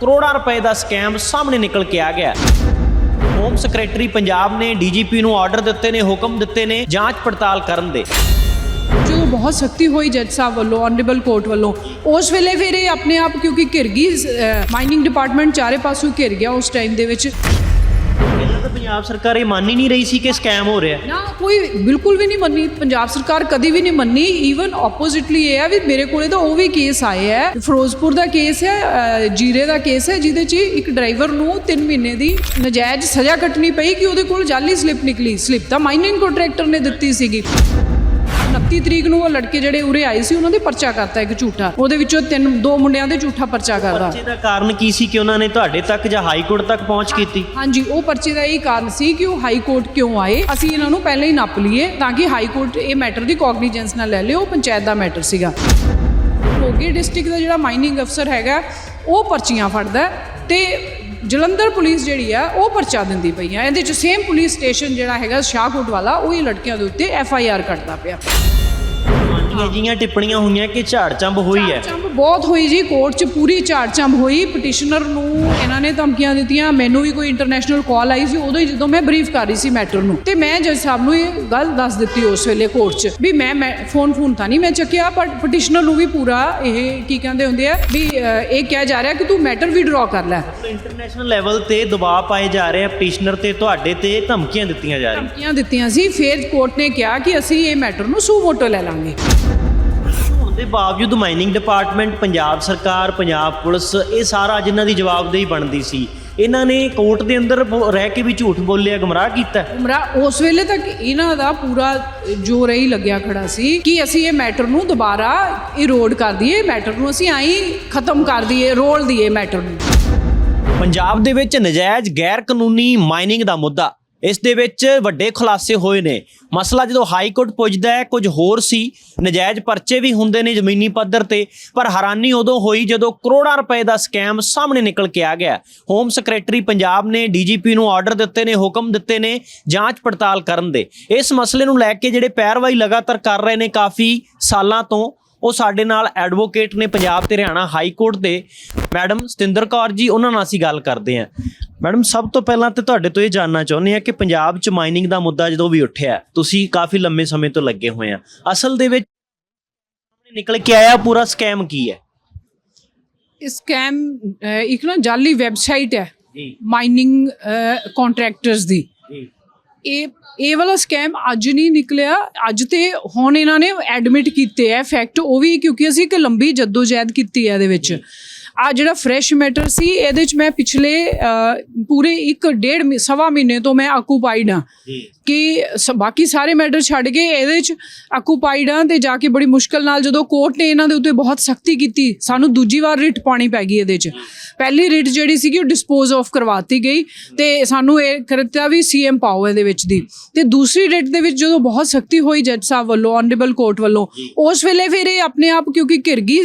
ਕਰੋੜਾਂ ਰੁਪਏ ਦਾ ਸਕੈਮ ਸਾਹਮਣੇ ਨਿਕਲ ਕੇ ਆ ਗਿਆ ਹੋਮ ਸੈਕਟਰੀ ਪੰਜਾਬ ਨੇ ਡੀਜੀਪੀ ਨੂੰ ਆਰਡਰ ਦਿੱਤੇ ਨੇ, ਹੁਕਮ ਦਿੱਤੇ ਨੇ ਜਾਂਚ ਪੜਤਾਲ ਕਰਨ ਦੇ। ਜੋ ਬਹੁਤ ਸਖਤੀ ਹੋਈ ਜੱਜ ਸਾਹਿਬ ਵੱਲੋਂ ਆਨਰੇਬਲ ਕੋਰਟ ਵੱਲੋਂ, ਉਸ ਵੇਲੇ ਫਿਰ ਇਹ ਆਪਣੇ ਆਪ ਕਿਉਂਕਿ ਘਿਰ ਗਈ ਮਾਈਨਿੰਗ ਡਿਪਾਰਟਮੈਂਟ ਚਾਰੇ ਪਾਸੋਂ ਘਿਰ ਗਿਆ ਉਸ ਟਾਈਮ ਦੇ ਵਿੱਚ। ਪਹਿਲਾਂ ਤਾਂ ਪੰਜਾਬ ਸਰਕਾਰ ਇਹ ਮੰਨ ਹੀ ਨਹੀਂ ਰਹੀ ਸੀ ਕਿ ਸਕੈਮ ਹੋ ਰਿਹਾ ਨਾ, ਕੋਈ ਬਿਲਕੁਲ ਵੀ ਨਹੀਂ ਮੰਨੀ। ਪੰਜਾਬ ਸਰਕਾਰ ਕਦੀ ਵੀ ਨਹੀਂ ਮੰਨੀ। ਈਵਨ ਆਪੋਜ਼ਿਟਲੀ ਇਹ ਹੈ ਵੀ ਮੇਰੇ ਕੋਲੇ ਤਾਂ ਉਹ ਵੀ ਕੇਸ ਆਏ ਹੈ। ਫਿਰੋਜ਼ਪੁਰ ਦਾ ਕੇਸ ਹੈ ਜੀਰੇ ਦਾ ਕੇਸ ਹੈ, ਜਿਹਦੇ 'ਚ ਇੱਕ ਡਰਾਈਵਰ ਨੂੰ 3 ਮਹੀਨੇ ਦੀ ਨਜਾਇਜ਼ ਸਜ਼ਾ ਕੱਟਣੀ ਪਈ ਕਿ ਉਹਦੇ ਕੋਲ ਜਾਲੀ ਸਲਿੱਪ ਨਿਕਲੀ। ਸਲਿੱਪ ਤਾਂ ਮਾਈਨਿੰਗ ਕੰਟਰੈਕਟਰ ਨੇ ਦਿੱਤੀ ਸੀਗੀ। 29 ਤਰੀਕ ਨੂੰ ਉਹ ਲੜਕੇ ਜਿਹੜੇ ਉਰੇ ਆਏ ਸੀ ਉਹਨਾਂ ਦੇ ਪਰਚਾ ਕਰਤਾ ਇੱਕ ਝੂਠਾ। ਉਹਦੇ ਵਿੱਚੋਂ ਤਿੰਨ ਦੋ ਮੁੰਡਿਆਂ ਦੇ ਝੂਠਾ ਪਰਚਾ ਕਰਦਾ ਪਰਚੇ ਦਾ ਕਾਰਨ ਕੀ ਸੀ ਕਿ ਉਹਨਾਂ ਨੇ ਤੁਹਾਡੇ ਤੱਕ ਜਾਂ ਹਾਈ ਕੋਰਟ ਤੱਕ ਪਹੁੰਚ ਕੀਤੀ? ਹਾਂਜੀ ਉਹ ਪਰਚੇ ਦਾ ਇਹ ਕਾਰਨ ਸੀ ਕਿ ਉਹ ਹਾਈ ਕੋਰਟ ਕਿਉਂ ਆਏ? ਅਸੀਂ ਇਹਨਾਂ ਨੂੰ ਪਹਿਲਾਂ ਹੀ ਨੱਪ ਲਈਏ ਤਾਂ ਕਿ ਹਾਈ ਕੋਰਟ ਇਹ ਮੈਟਰ ਦੀ ਕੋਗਨੀਜੈਂਸ ਨਾਲ ਲੈ ਲਿਓ ਉਹ ਪੰਚਾਇਤ ਦਾ ਮੈਟਰ ਸੀਗਾ। ਮੋਗੇ ਡਿਸਟ੍ਰਿਕਟ ਦਾ ਜਿਹੜਾ ਮਾਈਨਿੰਗ ਅਫਸਰ ਹੈਗਾ ਉਹ ਪਰਚੀਆਂ ਫੜਦਾ ਤੇ ਜਲੰਧਰ ਪੁਲਿਸ ਜਿਹੜੀ ਆ ਉਹ ਪਰਚਾ ਦਿੰਦੀ ਪਈ ਆ। ਇਹਦੇ ਚ ਸੇਮ ਪੁਲਿਸ ਸਟੇਸ਼ਨ ਜਿਹੜਾ ਹੈਗਾ ਸ਼ਾਹਕੋਟ ਵਾਲਾ ਉਹ ਲੜਕੀਆਂ ਦੇ ਉੱਤੇ ਐਫ ਆਈ ਆਰ ਕੱਟਦਾ ਪਿਆ। ਜੀਆਂ ਟਿੱਪਣੀਆਂ ਹੋਈਆਂ ਕਿ ਝਾੜ ਚੰਬ ਹੋਈ ਹੈ? ਬਹੁਤ ਹੋਈ ਜੀ ਕੋਰਟ 'ਚ ਪੂਰੀ ਝਾੜ ਚੰਬ ਹੋਈ। ਪਟੀਸ਼ਨਰ ਨੂੰ ਇਹਨਾਂ ਨੇ ਧਮਕੀਆਂ ਦਿੱਤੀਆਂ ਮੈਨੂੰ ਵੀ ਕੋਈ ਇੰਟਰਨੈਸ਼ਨਲ ਕਾਲ ਆਈ ਸੀ ਉਦੋਂ ਹੀ ਜਦੋਂ ਮੈਂ ਬਰੀਫ ਕਰ ਰਹੀ ਸੀ ਮੈਟਰ ਨੂੰ। ਤੇ ਮੈਂ ਜੱਜ ਸਾਹਿਬ ਨੂੰ ਇਹ ਗੱਲ ਦੱਸ ਦਿੱਤੀ ਉਸ ਵੇਲੇ ਕੋਰਟ 'ਚ ਵੀ ਮੈਂ ਮੈਂ ਫੋਨ ਫੋਨ ਤਾਂ ਨਹੀਂ ਮੈਂ ਚੱਕਿਆ ਪਰ ਪਟੀਸ਼ਨਰ ਨੂੰ ਵੀ ਪੂਰਾ ਇਹ ਕੀ ਕਹਿੰਦੇ ਹੁੰਦੇ ਆ ਵੀ ਇਹ ਕਿਹਾ ਜਾ ਰਿਹਾ ਕਿ ਤੂੰ ਮੈਟਰ ਵਿਡਰਾ ਕਰ ਲੈ। ਇੰਟਰਨੈਸ਼ਨਲ ਲੈਵਲ ਤੇ ਦਬਾਅ ਪਾਏ ਜਾ ਰਹੇ ਆ ਪਟੀਸ਼ਨਰ ਤੇ ਤੁਹਾਡੇ ਤੇ ਧਮਕੀਆਂ ਦਿੱਤੀਆਂ ਜਾ ਰਹੀਆਂ। ਧਮਕੀਆਂ ਦਿੱਤੀਆਂ ਸੀ ਫਿਰ ਕੋਰਟ ਨੇ ਕਿਹਾ ਕਿ ਅਸੀਂ ਇਹ ਮੈਟਰ ਨੂੰ ਸੂ ਮੋਟੋ ਲੈ ਲਾਂਗੇ। ਹੋਣ ਦੇ ਬਾਵਜੂਦ ਮਾਈਨਿੰਗ ਡਿਪਾਰਟਮੈਂਟ ਪੰਜਾਬ ਸਰਕਾਰ ਪੰਜਾਬ ਪੁਲਿਸ ਇਹ ਸਾਰਾ ਜਿਨ੍ਹਾਂ ਦੀ ਜਵਾਬਦੇਹੀ ਬਣਦੀ ਸੀ। ਇਹਨਾਂ ਨੇ ਕੋਰਟ ਦੇ ਅੰਦਰ ਬੋ- ਰਹਿ ਕੇ ਵੀ ਝੂਠ ਬੋਲਿਆ ਗੁੰਮਰਾਹ ਕੀਤਾ। ਉਮਰਾ ਉਸ ਵੇਲੇ ਤੱਕ ਇਹਨਾਂ ਦਾ ਪੂਰਾ ਜੋਰ ਹੀ ਲੱਗਿਆ ਖੜਾ ਸੀ ਕਿ ਅਸੀਂ ਇਹ ਮੈਟਰ ਨੂੰ ਦੁਬਾਰਾ ਇਰੋਡ ਕਰ ਦਈਏ ਮੈਟਰ ਨੂੰ ਅਸੀਂ ਆਈ ਖਤਮ ਕਰ ਦਈਏ ਰੋਲ ਦਈਏ ਮੈਟਰ ਨੂੰ। ਪੰਜਾਬ ਦੇ ਵਿੱਚ ਨਜਾਇਜ਼ ਗੈਰ ਕਾਨੂੰਨੀ ਮਾਈਨਿੰਗ ਦਾ ਮੁੱਦਾ ਇਸ ਦੇ ਵਿੱਚ ਵੱਡੇ ਖੁਲਾਸੇ ਹੋਏ ਨੇ। ਮਸਲਾ ਜਦੋਂ ਹਾਈ ਕੋਰਟ ਪੁੱਜਦਾ ਹੈ, ਕੁਝ ਹੋਰ ਸੀ। ਨਜਾਇਜ਼ ਪਰਚੇ ਵੀ ਹੁੰਦੇ ਨੇ ਜ਼ਮੀਨੀ ਪੱਧਰ ਤੇ, ਪਰ ਹੈਰਾਨੀ ਉਦੋਂ ਹੋਈ ਜਦੋਂ ਕਰੋੜਾਂ ਰੁਪਏ ਦਾ ਸਕੈਮ ਸਾਹਮਣੇ ਨਿਕਲ ਕੇ ਆ ਗਿਆ। ਹੋਮ ਸੈਕਟਰੀ ਪੰਜਾਬ ਨੇ ਡੀਜੀਪੀ ਨੂੰ ਆਰਡਰ ਦਿੱਤੇ ਨੇ, ਹੁਕਮ ਦਿੱਤੇ ਨੇ ਜਾਂਚ ਪੜਤਾਲ ਕਰਨ ਦੇ। ਇਸ ਮਸਲੇ ਨੂੰ ਲੈ ਕੇ ਜਿਹੜੇ ਪੈਰਵਾਈ ਲਗਾਤਾਰ ਕਰ ਰਹੇ ਨੇ ਕਾਫੀ ਸਾਲਾਂ ਤੋਂ, ਉਹ ਸਾਡੇ ਨਾਲ ਐਡਵੋਕੇਟ ਨੇ ਪੰਜਾਬ ਤੇ ਹਰਿਆਣਾ ਹਾਈ ਕੋਰਟ ਦੇ। ਮੈਡਮ ਸਤਿੰਦਰ ਕੌਰ ਜੀ, ਉਹਨਾਂ ਨਾਲ ਅਸੀਂ ਗੱਲ ਕਰਦੇ ਹਾਂ। ਮੈਡਮ ਸਭ ਤੋਂ ਪਹਿਲਾਂ ਤੇ ਤੁਹਾਡੇ ਤੋਂ ਇਹ ਜਾਨਣਾ ਚਾਹੁੰਦੇ ਆ ਕਿ ਪੰਜਾਬ 'ਚ ਮਾਈਨਿੰਗ ਦਾ ਮੁੱਦਾ ਜਦੋਂ ਵੀ ਉੱਠਿਆ ਤੁਸੀਂ ਕਾਫੀ ਲੰਮੇ ਸਮੇਂ ਤੋਂ ਲੱਗੇ ਹੋਏ ਆ। ਅਸਲ ਦੇ ਵਿੱਚ ਸਾਹਮਣੇ ਨਿਕਲ ਕੇ ਆਇਆ ਪੂਰਾ ਸਕੈਮ ਕੀ ਹੈ? ਸਕੈਮ ਇੱਕ ਨਾ ਜਾਲੀ ਵੈਬਸਾਈਟ ਹੈ ਜੀ। ਮਾਈਨਿੰਗ ਕੰਟਰੈਕਟਰਸ ਦੀ। ਜੀ। ਇਹ ਇਹ ਵਾਲਾ ਸਕੈਮ ਅੱਜ ਨਹੀਂ ਨਿਕਲਿਆ ਅੱਜ ਤੇ ਹੁਣ ਇਹਨਾਂ ਨੇ ਐਡਮਿਟ ਕੀਤੇ ਆ ਫੈਕਟ ਉਹ ਵੀ ਕਿਉਂਕਿ ਅਸੀਂ ਇੱਕ ਲੰਬੀ ਜਦੋਜਹਿਦ ਕੀਤੀ ਹੈ ਇਹਦੇ ਵਿੱਚ। ਆ ਜਿਹੜਾ ਫਰੈਸ਼ ਮੈਟਰ ਸੀ ਇਹਦੇ ਚ ਮੈਂ ਪਿਛਲੇ ਪੂਰੇ ਇੱਕ ਡੇਢ ਸਵਾ ਮਹੀਨੇ ਤੋਂ ਮੈਂ ਆਕੂਪਾਈਡ ਹਾਂ। ਕਿ ਬਾਕੀ ਸਾਰੇ ਮੈਟਰ ਛੱਡ ਕੇ ਇਹਦੇ ਚ ਆਕੂਪਾਈਡ ਹਾਂ ਤੇ ਜਾ ਕੇ ਬੜੀ ਮੁਸ਼ਕਲ ਨਾਲ ਜਦੋਂ ਕੋਰਟ ਨੇ ਇਹਨਾਂ ਦੇ ਉੱਤੇ ਬਹੁਤ ਸਖਤੀ ਕੀਤੀ ਸਾਨੂੰ ਦੂਜੀ ਵਾਰ ਰਿਟ ਪਾਣੀ ਪੈ ਗਈ ਇਹਦੇ ਚ। ਪਹਿਲੀ ਰਿਟ ਜਿਹੜੀ ਸੀਗੀ ਉਹ ਡਿਸਪੋਜ਼ ਆਫ ਕਰਵਾਤੀ ਗਈ ਤੇ ਸਾਨੂੰ ਇਹ ਕਰਤਾ ਵੀ ਸੀਐਮ ਪਾਓ ਇਹਦੇ ਵਿੱਚ ਦੀ। ਤੇ ਦੂਸਰੀ ਰਿਟ ਦੇ ਵਿੱਚ ਜਦੋਂ ਬਹੁਤ ਸਖਤੀ ਹੋਈ ਜੱਜ ਸਾਹਿਬ ਵੱਲੋਂ ਆਨਰੇਬਲ ਕੋਰਟ ਵੱਲੋਂ ਉਸ ਵੇਲੇ ਫਿਰ ਇਹ ਆਪਣੇ ਆਪ ਕਿਉਂਕਿ ਘਿਰ ਗਈ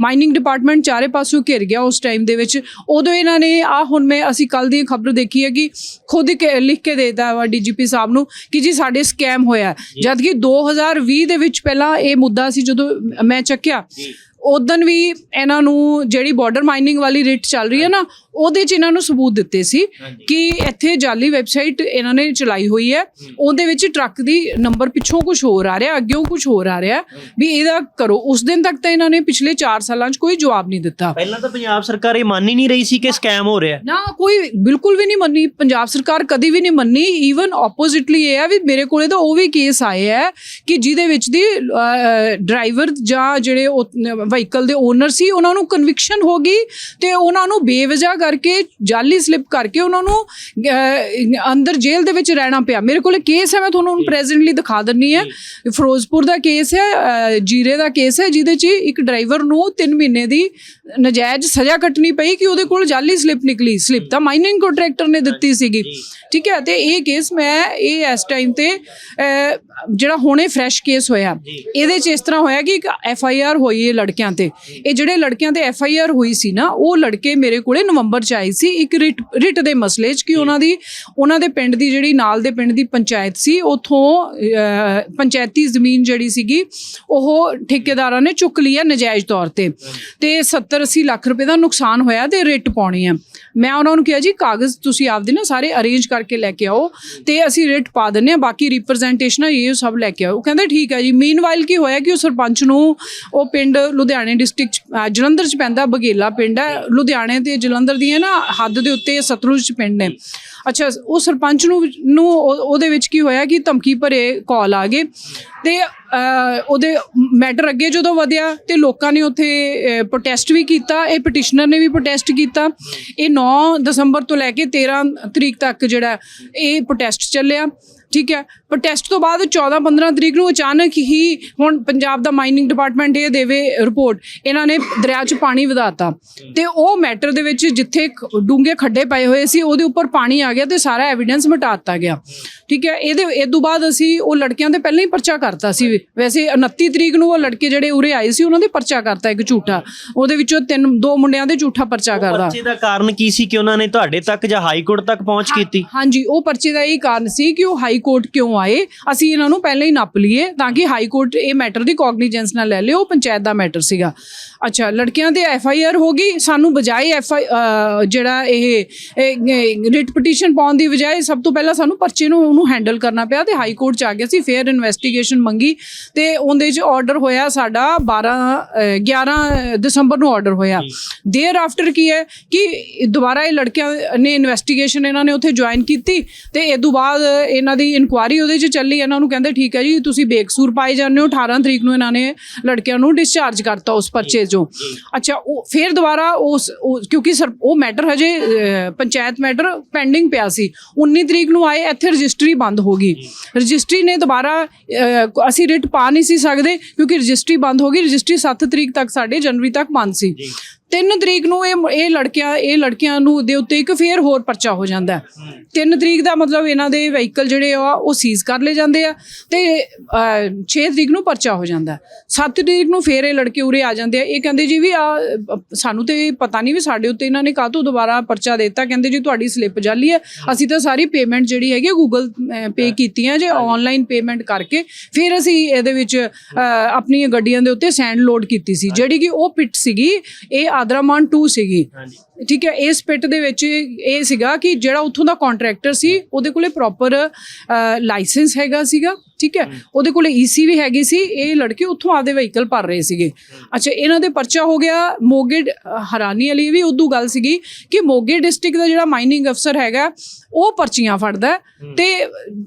ਮਾਈਨਿੰਗ ਡਿਪਾਰਟਮੈਂਟ ਚਾਰੇ ਪਾਸੋਂ ਘਿਰ ਗਿਆ ਉਸ ਟਾਈਮ ਦੇ ਵਿੱਚ। ਉਦੋਂ ਇਹਨਾਂ ਨੇ ਆ ਹੁਣ ਮੈਂ ਅਸੀਂ ਕੱਲ ਦੀ ਖਬਰ ਦੇਖੀ ਹੈ ਕਿ ਖੁਦ ਲਿਖ ਕੇ ਦੇਤਾ ਵਾ ਡੀਜੀਪੀ ਸਾਹਿਬ ਨੂੰ ਕਿ ਜੀ ਸਾਡੇ ਸਕੈਮ ਹੋਇਆ। ਜਦ ਕਿ 2020 ਦੇ ਵਿੱਚ ਪਹਿਲਾਂ ਇਹ ਮੁੱਦਾ ਸੀ ਜਦੋਂ ਮੈਂ ਚੱਕਿਆ ਉਦੋਂ ਵੀ ਇਹਨਾਂ ਨੂੰ ਜਿਹੜੀ ਬਾਰਡਰ ਮਾਈਨਿੰਗ ਵਾਲੀ ਰਿਟ ਚੱਲ ਰਹੀ ਹੈ ਨਾ ਉਹਦੇ 'ਚ ਇਹਨਾਂ ਨੂੰ ਸਬੂਤ ਦਿੱਤੇ ਸੀ ਕਿ ਇੱਥੇ ਜਾਲੀ ਵੈਬਸਾਈਟ ਇਹਨਾਂ ਨੇ ਚਲਾਈ ਹੋਈ ਹੈ। ਉਹਦੇ ਵਿੱਚ ਟਰੱਕ ਦੀ ਨੰਬਰ ਪਿੱਛੋਂ ਕੁਝ ਹੋਰ ਆ ਰਿਹਾ ਅੱਗੇੋਂ ਕੁਝ ਹੋਰ ਆ ਰਿਹਾ ਵੀ ਇਹਦਾ ਕਰੋ। ਉਸ ਦਿਨ ਤੱਕ ਤਾਂ ਇਹਨਾਂ ਨੇ ਪਿਛਲੇ 4 ਸਾਲਾਂ 'ਚ ਕੋਈ ਜਵਾਬ ਨਹੀਂ ਦਿੱਤਾ। ਪਹਿਲਾਂ ਤਾਂ ਪੰਜਾਬ ਸਰਕਾਰ ਇਹ ਮੰਨ ਹੀ ਨਹੀਂ ਰਹੀ ਸੀ ਕਿ ਸਕੈਮ ਹੋ ਰਿਹਾ। ਨਾ ਕੋਈ ਬਿਲਕੁਲ ਵੀ ਨਹੀਂ ਮੰਨੀ। ਪੰਜਾਬ ਸਰਕਾਰ ਕਦੀ ਵੀ ਨਹੀਂ ਮੰਨੀ। ਈਵਨ ਆਪੋਜ਼ਿਟਲੀ ਇਹ ਹੈ ਵੀ ਮੇਰੇ ਕੋਲੇ ਤਾਂ ਉਹ ਵੀ ਕੇਸ ਆਏ ਹੈ ਕਿ ਜਿਹਦੇ ਵਿੱਚ ਦੀ ਡਰਾਈਵਰ ਜਾਂ ਜਿਹੜੇ ਵਹੀਕਲ ਦੇ ਓਨਰ ਸੀ ਉਹਨਾਂ ਨੂੰ ਕਨਵਿਕਸ਼ਨ ਹੋ ਗਈ ਤੇ ਉਹਨਾਂ ਨੂੰ ਬੇਵਜ੍ਹਾ ਕਰਕੇ ਜਾਲੀ ਸਲਿੱਪ ਕਰਕੇ ਉਹਨਾਂ ਨੂੰ ਅੰਦਰ ਜੇਲ੍ਹ ਦੇ ਵਿੱਚ ਰਹਿਣਾ ਪਿਆ। ਮੇਰੇ ਕੋਲੇ ਕੇਸ ਹੈ ਮੈਂ ਤੁਹਾਨੂੰ ਹੁਣ ਪ੍ਰੈਜ਼ੈਂਟਲੀ ਦਿਖਾ ਦਿੰਨੀ ਹੈ। ਫਿਰੋਜ਼ਪੁਰ ਦਾ ਕੇਸ ਹੈ ਜੀਰੇ ਦਾ ਕੇਸ ਹੈ ਜਿਹਦੇ 'ਚ ਇੱਕ ਡਰਾਈਵਰ ਨੂੰ 3 ਮਹੀਨੇ ਦੀ ਨਜਾਇਜ਼ ਸਜ਼ਾ ਕੱਟਣੀ ਪਈ ਕਿ ਉਹਦੇ ਕੋਲ ਜਾਲੀ ਸਲਿੱਪ ਨਿਕਲੀ। ਸਲਿੱਪ ਤਾਂ ਮਾਈਨਿੰਗ ਕੰਟਰੈਕਟਰ ਨੇ ਦਿੱਤੀ ਸੀਗੀ। ਠੀਕ ਹੈ ਤੇ ਇਹ ਕੇਸ ਮੈਂ ਇਹ ਇਸ ਟਾਈਮ ਤੇ ਜਿਹੜਾ ਹੁਣੇ ਫਰੈਸ਼ ਕੇਸ ਹੋਇਆ ਇਹਦੇ 'ਚ ਇਸ ਤਰ੍ਹਾਂ ਹੋਇਆ ਕਿ ਇੱਕ ਐਫ ਆਈ ਆਰ ਹੋਈ ਹੈ ਲੜਕਿਆਂ ਤੇ। ਇਹ ਜਿਹੜੇ ਲੜਕਿਆਂ ਤੇ ਐਫ ਆਈ ਆਰ ਹੋਈ ਸੀ ਨਾ ਉਹ ਲੜਕੇ ਮੇਰੇ ਕੋਲੇ ਨਵੰਬਰ 'ਚ ਆਏ ਸੀ ਇੱਕ ਰਿਟ ਰਿਟ ਦੇ ਮਸਲੇ 'ਚ ਕਿ ਉਹਨਾਂ ਦੀ ਉਹਨਾਂ ਦੇ ਪਿੰਡ ਦੀ ਜਿਹੜੀ ਨਾਲ ਦੇ ਪਿੰਡ ਦੀ ਪੰਚਾਇਤ ਸੀ ਉਥੋਂ ਪੰਚਾਇਤੀ ਜ਼ਮੀਨ ਜਿਹੜੀ ਸੀਗੀ ਉਹ ਠੇਕੇਦਾਰਾਂ ਨੇ ਚੁੱਕ ਲਈ ਹੈ ਨਜਾਇਜ਼ ਤੌਰ ਤੇ। ਤੇ 70 70 80 ਲੱਖ ਰੁਪਏ ਦਾ ਨੁਕਸਾਨ ਹੋਇਆ ਤੇ ਰਿਟ ਪਾਉਣੀ ਆ ਮੈਂ ਉਹਨਾਂ ਨੂੰ ਕਿਹਾ, ਜੀ, ਕਾਗਜ਼ ਤੁਸੀਂ ਆਪਦੇ ਨਾ ਸਾਰੇ ਅਰੇਂਜ ਕਰਕੇ ਲੈ ਕੇ ਆਓ ਤੇ ਅਸੀਂ ਰੇਟ ਪਾ ਦਿੰਨੇ ਆ ਬਾਕੀ ਰਿਪਰੈਜ਼ੈਂਟੇਸ਼ਨ ਇਹ ਸਭ ਲੈ ਕੇ ਆਓ। ਉਹ ਕਹਿੰਦੇ, ਠੀਕ ਹੈ ਜੀ। ਮੀਨਵਾਈਲ ਕੀ ਹੋਇਆ ਕਿ ਉਹ ਸਰਪੰਚ ਨੂੰ ਉਹ ਪਿੰਡ ਲੁਧਿਆਣੇ ਡਿਸਟ੍ਰਿਕਟ ਜਲੰਧਰ ਚ ਪੈਂਦਾ ਬਗੇਲਾ ਪਿੰਡ ਹੈ, ਲੁਧਿਆਣੇ ਤੇ ਜਲੰਧਰ ਦੀਆਂ ਨਾ ਹੱਦ ਦੇ ਉੱਤੇ ਸਤਲੁਜ ਚ ਪਿੰਡ ਨੇ। ਅੱਛਾ, ਉਹ ਸਰਪੰਚ ਨੂੰ ਨੂੰ ਉਹਦੇ ਵਿੱਚ ਕੀ ਹੋਇਆ ਕਿ ਧਮਕੀ ਭਰੇ ਕਾਲ ਆ ਗਏ ਤੇ ਉਹਦੇ ਮੈਟਰ ਅੱਗੇ ਜਦੋਂ ਵਧਿਆ ਤੇ ਲੋਕਾਂ ਨੇ ਉੱਥੇ ਪ੍ਰੋਟੈਸਟ ਵੀ ਕੀਤਾ, ਇਹ ਪਟੀਸ਼ਨਰ ਨੇ ਵੀ ਪ੍ਰੋਟੈਸਟ ਕੀਤਾ। ਇਹ 9 ਦਸੰਬਰ ਤੋਂ ਲੈ ਕੇ 13 ਤਰੀਕ ਤੱਕ ਜਿਹੜਾ ਇਹ ਪ੍ਰੋਟੈਸਟ ਚੱਲਿਆ, ਠੀਕ ਹੈ? ਪ੍ਰੋਟੈਸਟ ਤੋਂ ਬਾਅਦ 14 15 ਤਰੀਕ ਨੂੰ ਅਚਾਨਕ ਹੀ ਹੁਣ ਪੰਜਾਬ ਦਾ ਮਾਈਨਿੰਗ ਡਿਪਾਰਟਮੈਂਟ ਇਹ ਦੇਵੇ ਰਿਪੋਰਟ ਇਹਨਾਂ ਨੇ ਦਰਿਆ 'ਚ ਪਾਣੀ ਵਧਾਤਾ। ਤੇ ਉਹ ਮੈਟਰ ਦੇ ਵਿੱਚ ਜਿੱਥੇ ਡੂੰਘੇ ਖੱਡੇ ਪਏ ਹੋਏ ਸੀ ਉਹਦੇ ਉੱਪਰ ਪਾਣੀ ਆ ਗਿਆ ਤੇ ਸਾਰਾ ਐਵੀਡੈਂਸ ਮਿਟਾ ਦਿੱਤਾ ਗਿਆ। ਠੀਕ ਹੈ ਇਹਦੇ ਇਹ ਤੋਂ ਬਾਅਦ ਅਸੀਂ ਉਹ ਲੜਕਿਆਂ ਤੇ ਪਹਿਲਾਂ ਹੀ ਪਰਚਾ ਕਰਤਾ ਸੀ। ਵੈਸੇ 29 ਤਰੀਕ ਨੂੰ ਉਹ ਲੜਕੇ ਜਿਹੜੇ ਉਰੇ ਆਏ ਸੀ ਉਹਨਾਂ ਦੇ ਪਰਚਾ ਕਰਤਾ ਇੱਕ ਝੂਠਾ। ਉਹਦੇ ਵਿੱਚੋਂ ਤਿੰਨ ਦੋ ਮੁੰਡਿਆਂ ਦੇ ਝੂਠਾ ਪਰਚਾ ਕਰਦਾ ਪਰਚੇ ਦਾ ਕਾਰਨ ਕੀ ਸੀ ਕਿ ਉਹਨਾਂ ਨੇ ਤੁਹਾਡੇ ਤੱਕ ਜਾਂ ਹਾਈ ਕੋਰਟ ਤੱਕ ਪਹੁੰਚ ਕੀਤੀ? ਹਾਂਜੀ ਉਹ ਪਰਚੇ ਦਾ ਇਹ ਕਾਰਨ ਸੀ ਕਿ ਉਹ ਹਾਈ ਕੋਰਟ ਕਿਉਂ ਆਏ ਅਸੀਂ ਇਹਨਾਂ ਨੂੰ ਪਹਿਲਾਂ ਹੀ ਨੱਪ ਲਈਏ ਤਾਂ ਕਿ ਹਾਈ ਕੋਰਟ ਇਹ ਮੈਟਰ ਦੀ ਕੋਗਨੀਜੈਂਸ ਨਾਲ ਲੈ ਲਿਓ ਉਹ ਪੰਚਾਇਤ ਦਾ ਮੈਟਰ ਸੀਗਾ। ਅੱਛਾ ਲੜਕਿਆਂ ਦੇ ਐਫ ਆਈ ਆਰ ਹੋ ਗਈ ਸਾਨੂੰ ਬਜਾਏ ਐਫ ਆਈ ਜਿਹੜਾ ਇਹ ਰਿਟ ਪਟੀਸ਼ਨ ਪਾਉਣ ਦੀ ਬਜਾਏ ਸਭ ਤੋਂ ਪਹਿਲਾਂ ਸਾਨੂੰ ਪਰਚੇ ਨੂੰ ਉਹਨੂੰ ਹੈਂਡਲ ਕਰਨਾ ਪਿਆ ਤੇ ਹਾਈ ਕੋਰਟ ਚ ਆ ਗਿਆ ਸੀ ਫੇਅਰ ਇਨਵੈਸਟੀਗੇਸ਼ਨ ਮੰਗੀ ਤੇ ਉਹਦੇ ਚ ਆਰਡਰ ਹੋਇਆ ਸਾਡਾ 12 ਅ, 11 ਦਸੰਬਰ ਨੂੰ ਆਰਡਰ ਹੋਇਆ। ਦੇਰ ਆਫਟਰ ਕੀ ਹੈ ਕਿ ਦੁਬਾਰਾ ਇਹ ਲੜਕਿਆਂ ਨੇ ਇਨਵੈਸਟੀਗੇਸ਼ਨ ਇਹਨਾਂ ਨੇ ਉੱਥੇ ਜੁਆਇਨ ਕੀਤੀ ਤੇ ਇਹ ਤੋਂ ਬਾਅਦ ਇਹਨਾਂ ਦੀ ਇਨਕੁਆਰੀ ਉਹਦੇ 'ਚ ਚੱਲੀ ਇਹਨਾਂ ਨੂੰ ਕਹਿੰਦੇ ਠੀਕ ਹੈ ਜੀ ਤੁਸੀਂ ਬੇਕਸੂਰ ਪਾਏ ਜਾਂਦੇ ਹੋ 18 ਤਰੀਕ ਨੂੰ ਇਹਨਾਂ ਨੇ ਲੜਕਿਆਂ ਨੂੰ ਡਿਸਚਾਰਜ ਕਰਤਾ ਉਸ ਪਰਚੇ 'ਚੋਂ। ਅੱਛਾ ਉਹ ਫਿਰ ਦੁਬਾਰਾ ਉਸ ਕਿਉਂਕਿ ਸਰ ਉਹ ਮੈਟਰ ਹਜੇ ਪੰਚਾਇਤ ਮੈਟਰ ਪੈਂਡਿੰਗ ਪਿਆ ਸੀ। 19 ਤਰੀਕ ਨੂੰ ਆਏ ਇੱਥੇ ਰਜਿਸਟਰੀ ਬੰਦ ਹੋ ਗਈ। ਰਜਿਸਟਰੀ ਨੇ ਦੁਬਾਰਾ ਅਸੀਂ ਰਿਟ ਪਾ ਨਹੀਂ ਸੀ ਸਕਦੇ ਕਿਉਂਕਿ ਰਜਿਸਟਰੀ ਬੰਦ ਹੋ ਗਈ। ਰਜਿਸਟਰੀ 7 ਤਰੀਕ ਤੱਕ ਸਾਡੇ ਜਨਵਰੀ ਤੱਕ ਬੰਦ ਸੀ। 3 ਤਰੀਕ ਨੂੰ ਇਹ ਇਹ ਲੜਕਿਆਂ ਇਹ ਲੜਕਿਆਂ ਨੂੰ ਦੇ ਉੱਤੇ ਇੱਕ ਫੇਰ ਹੋਰ ਪਰਚਾ ਹੋ ਜਾਂਦਾ 3 ਤਰੀਕ ਦਾ ਮਤਲਬ ਇਹਨਾਂ ਦੇ ਵਹੀਕਲ ਜਿਹੜੇ ਆ ਉਹ ਸੀਜ਼ ਕਰ ਲਏ ਜਾਂਦੇ ਆ ਤੇ 6 ਤਰੀਕ ਨੂੰ ਪਰਚਾ ਹੋ ਜਾਂਦਾ 7 ਤਰੀਕ ਨੂੰ ਫੇਰ ਇਹ ਲੜਕੇ ਉਰੇ ਆ ਜਾਂਦੇ ਆ। ਇਹ ਕਹਿੰਦੇ ਜੀ ਵੀ ਆ ਸਾਨੂੰ ਤੇ ਪਤਾ ਨਹੀਂ ਵੀ ਸਾਡੇ ਉੱਤੇ ਇਹਨਾਂ ਨੇ ਕਾਹਤੋਂ ਦੁਬਾਰਾ ਪਰਚਾ ਦਿੱਤਾ। ਕਹਿੰਦੇ ਜੀ ਤੁਹਾਡੀ ਸਲਿੱਪ ਜਾਲੀ ਹੈ। ਅਸੀਂ ਤਾਂ ਸਾਰੀ ਪੇਮੈਂਟ ਜਿਹੜੀ ਹੈਗੀ ਗੂਗਲ ਪੇ ਕੀਤੀਆਂ ਜੇ ਆਨਲਾਈਨ ਪੇਮੈਂਟ ਕਰਕੇ। ਫਿਰ ਅਸੀਂ ਇਹਦੇ ਵਿੱਚ ਆਪਣੀਆਂ ਗੱਡੀਆਂ ਦੇ ਉੱਤੇ ਸੈਂਡ ਲੋਡ ਕੀਤੀ ਸੀ। ਜਿਹੜੀ ਕਿ ਉਹ ਪਿੱਟ ਸੀਗੀ ਇਹ ਆਦਰਾਮਾਨ 2 ਸੀਗੀ। ਹਾਂਜੀ। ਠੀਕ ਹੈ ਇਸ ਪਿੱਟ ਦੇ ਵਿੱਚ ਇਹ ਸੀਗਾ ਕਿ ਜਿਹੜਾ ਉੱਥੋਂ ਦਾ ਕੰਟਰੈਕਟਰ ਸੀ ਉਹਦੇ ਕੋਲੇ ਪ੍ਰੋਪਰ ਲਾਇਸੈਂਸ ਹੈਗਾ ਸੀਗਾ। ਠੀਕ ਹੈ? ਉਹਦੇ ਕੋਲੇ ਈਸੀ ਵੀ ਹੈਗੀ ਸੀ ਇਹ ਲੜਕੇ ਉੱਥੋਂ ਆਪਦੇ ਵਹੀਕਲ ਭਰ ਰਹੇ ਸੀਗੇ। ਅੱਛਾ ਇਹਨਾਂ ਦੇ ਪਰਚਾ ਹੋ ਗਿਆ ਮੋਗੇ ਹੈਰਾਨੀ ਵਾਲੀ ਵੀ ਉਦੋਂ ਗੱਲ ਸੀਗੀ ਕਿ ਮੋਗੇ ਡਿਸਟ੍ਰਿਕਟ ਦਾ ਜਿਹੜਾ ਮਾਈਨਿੰਗ ਅਫਸਰ ਹੈਗਾ ਉਹ ਪਰਚੀਆਂ ਫੜਦਾ ਤੇ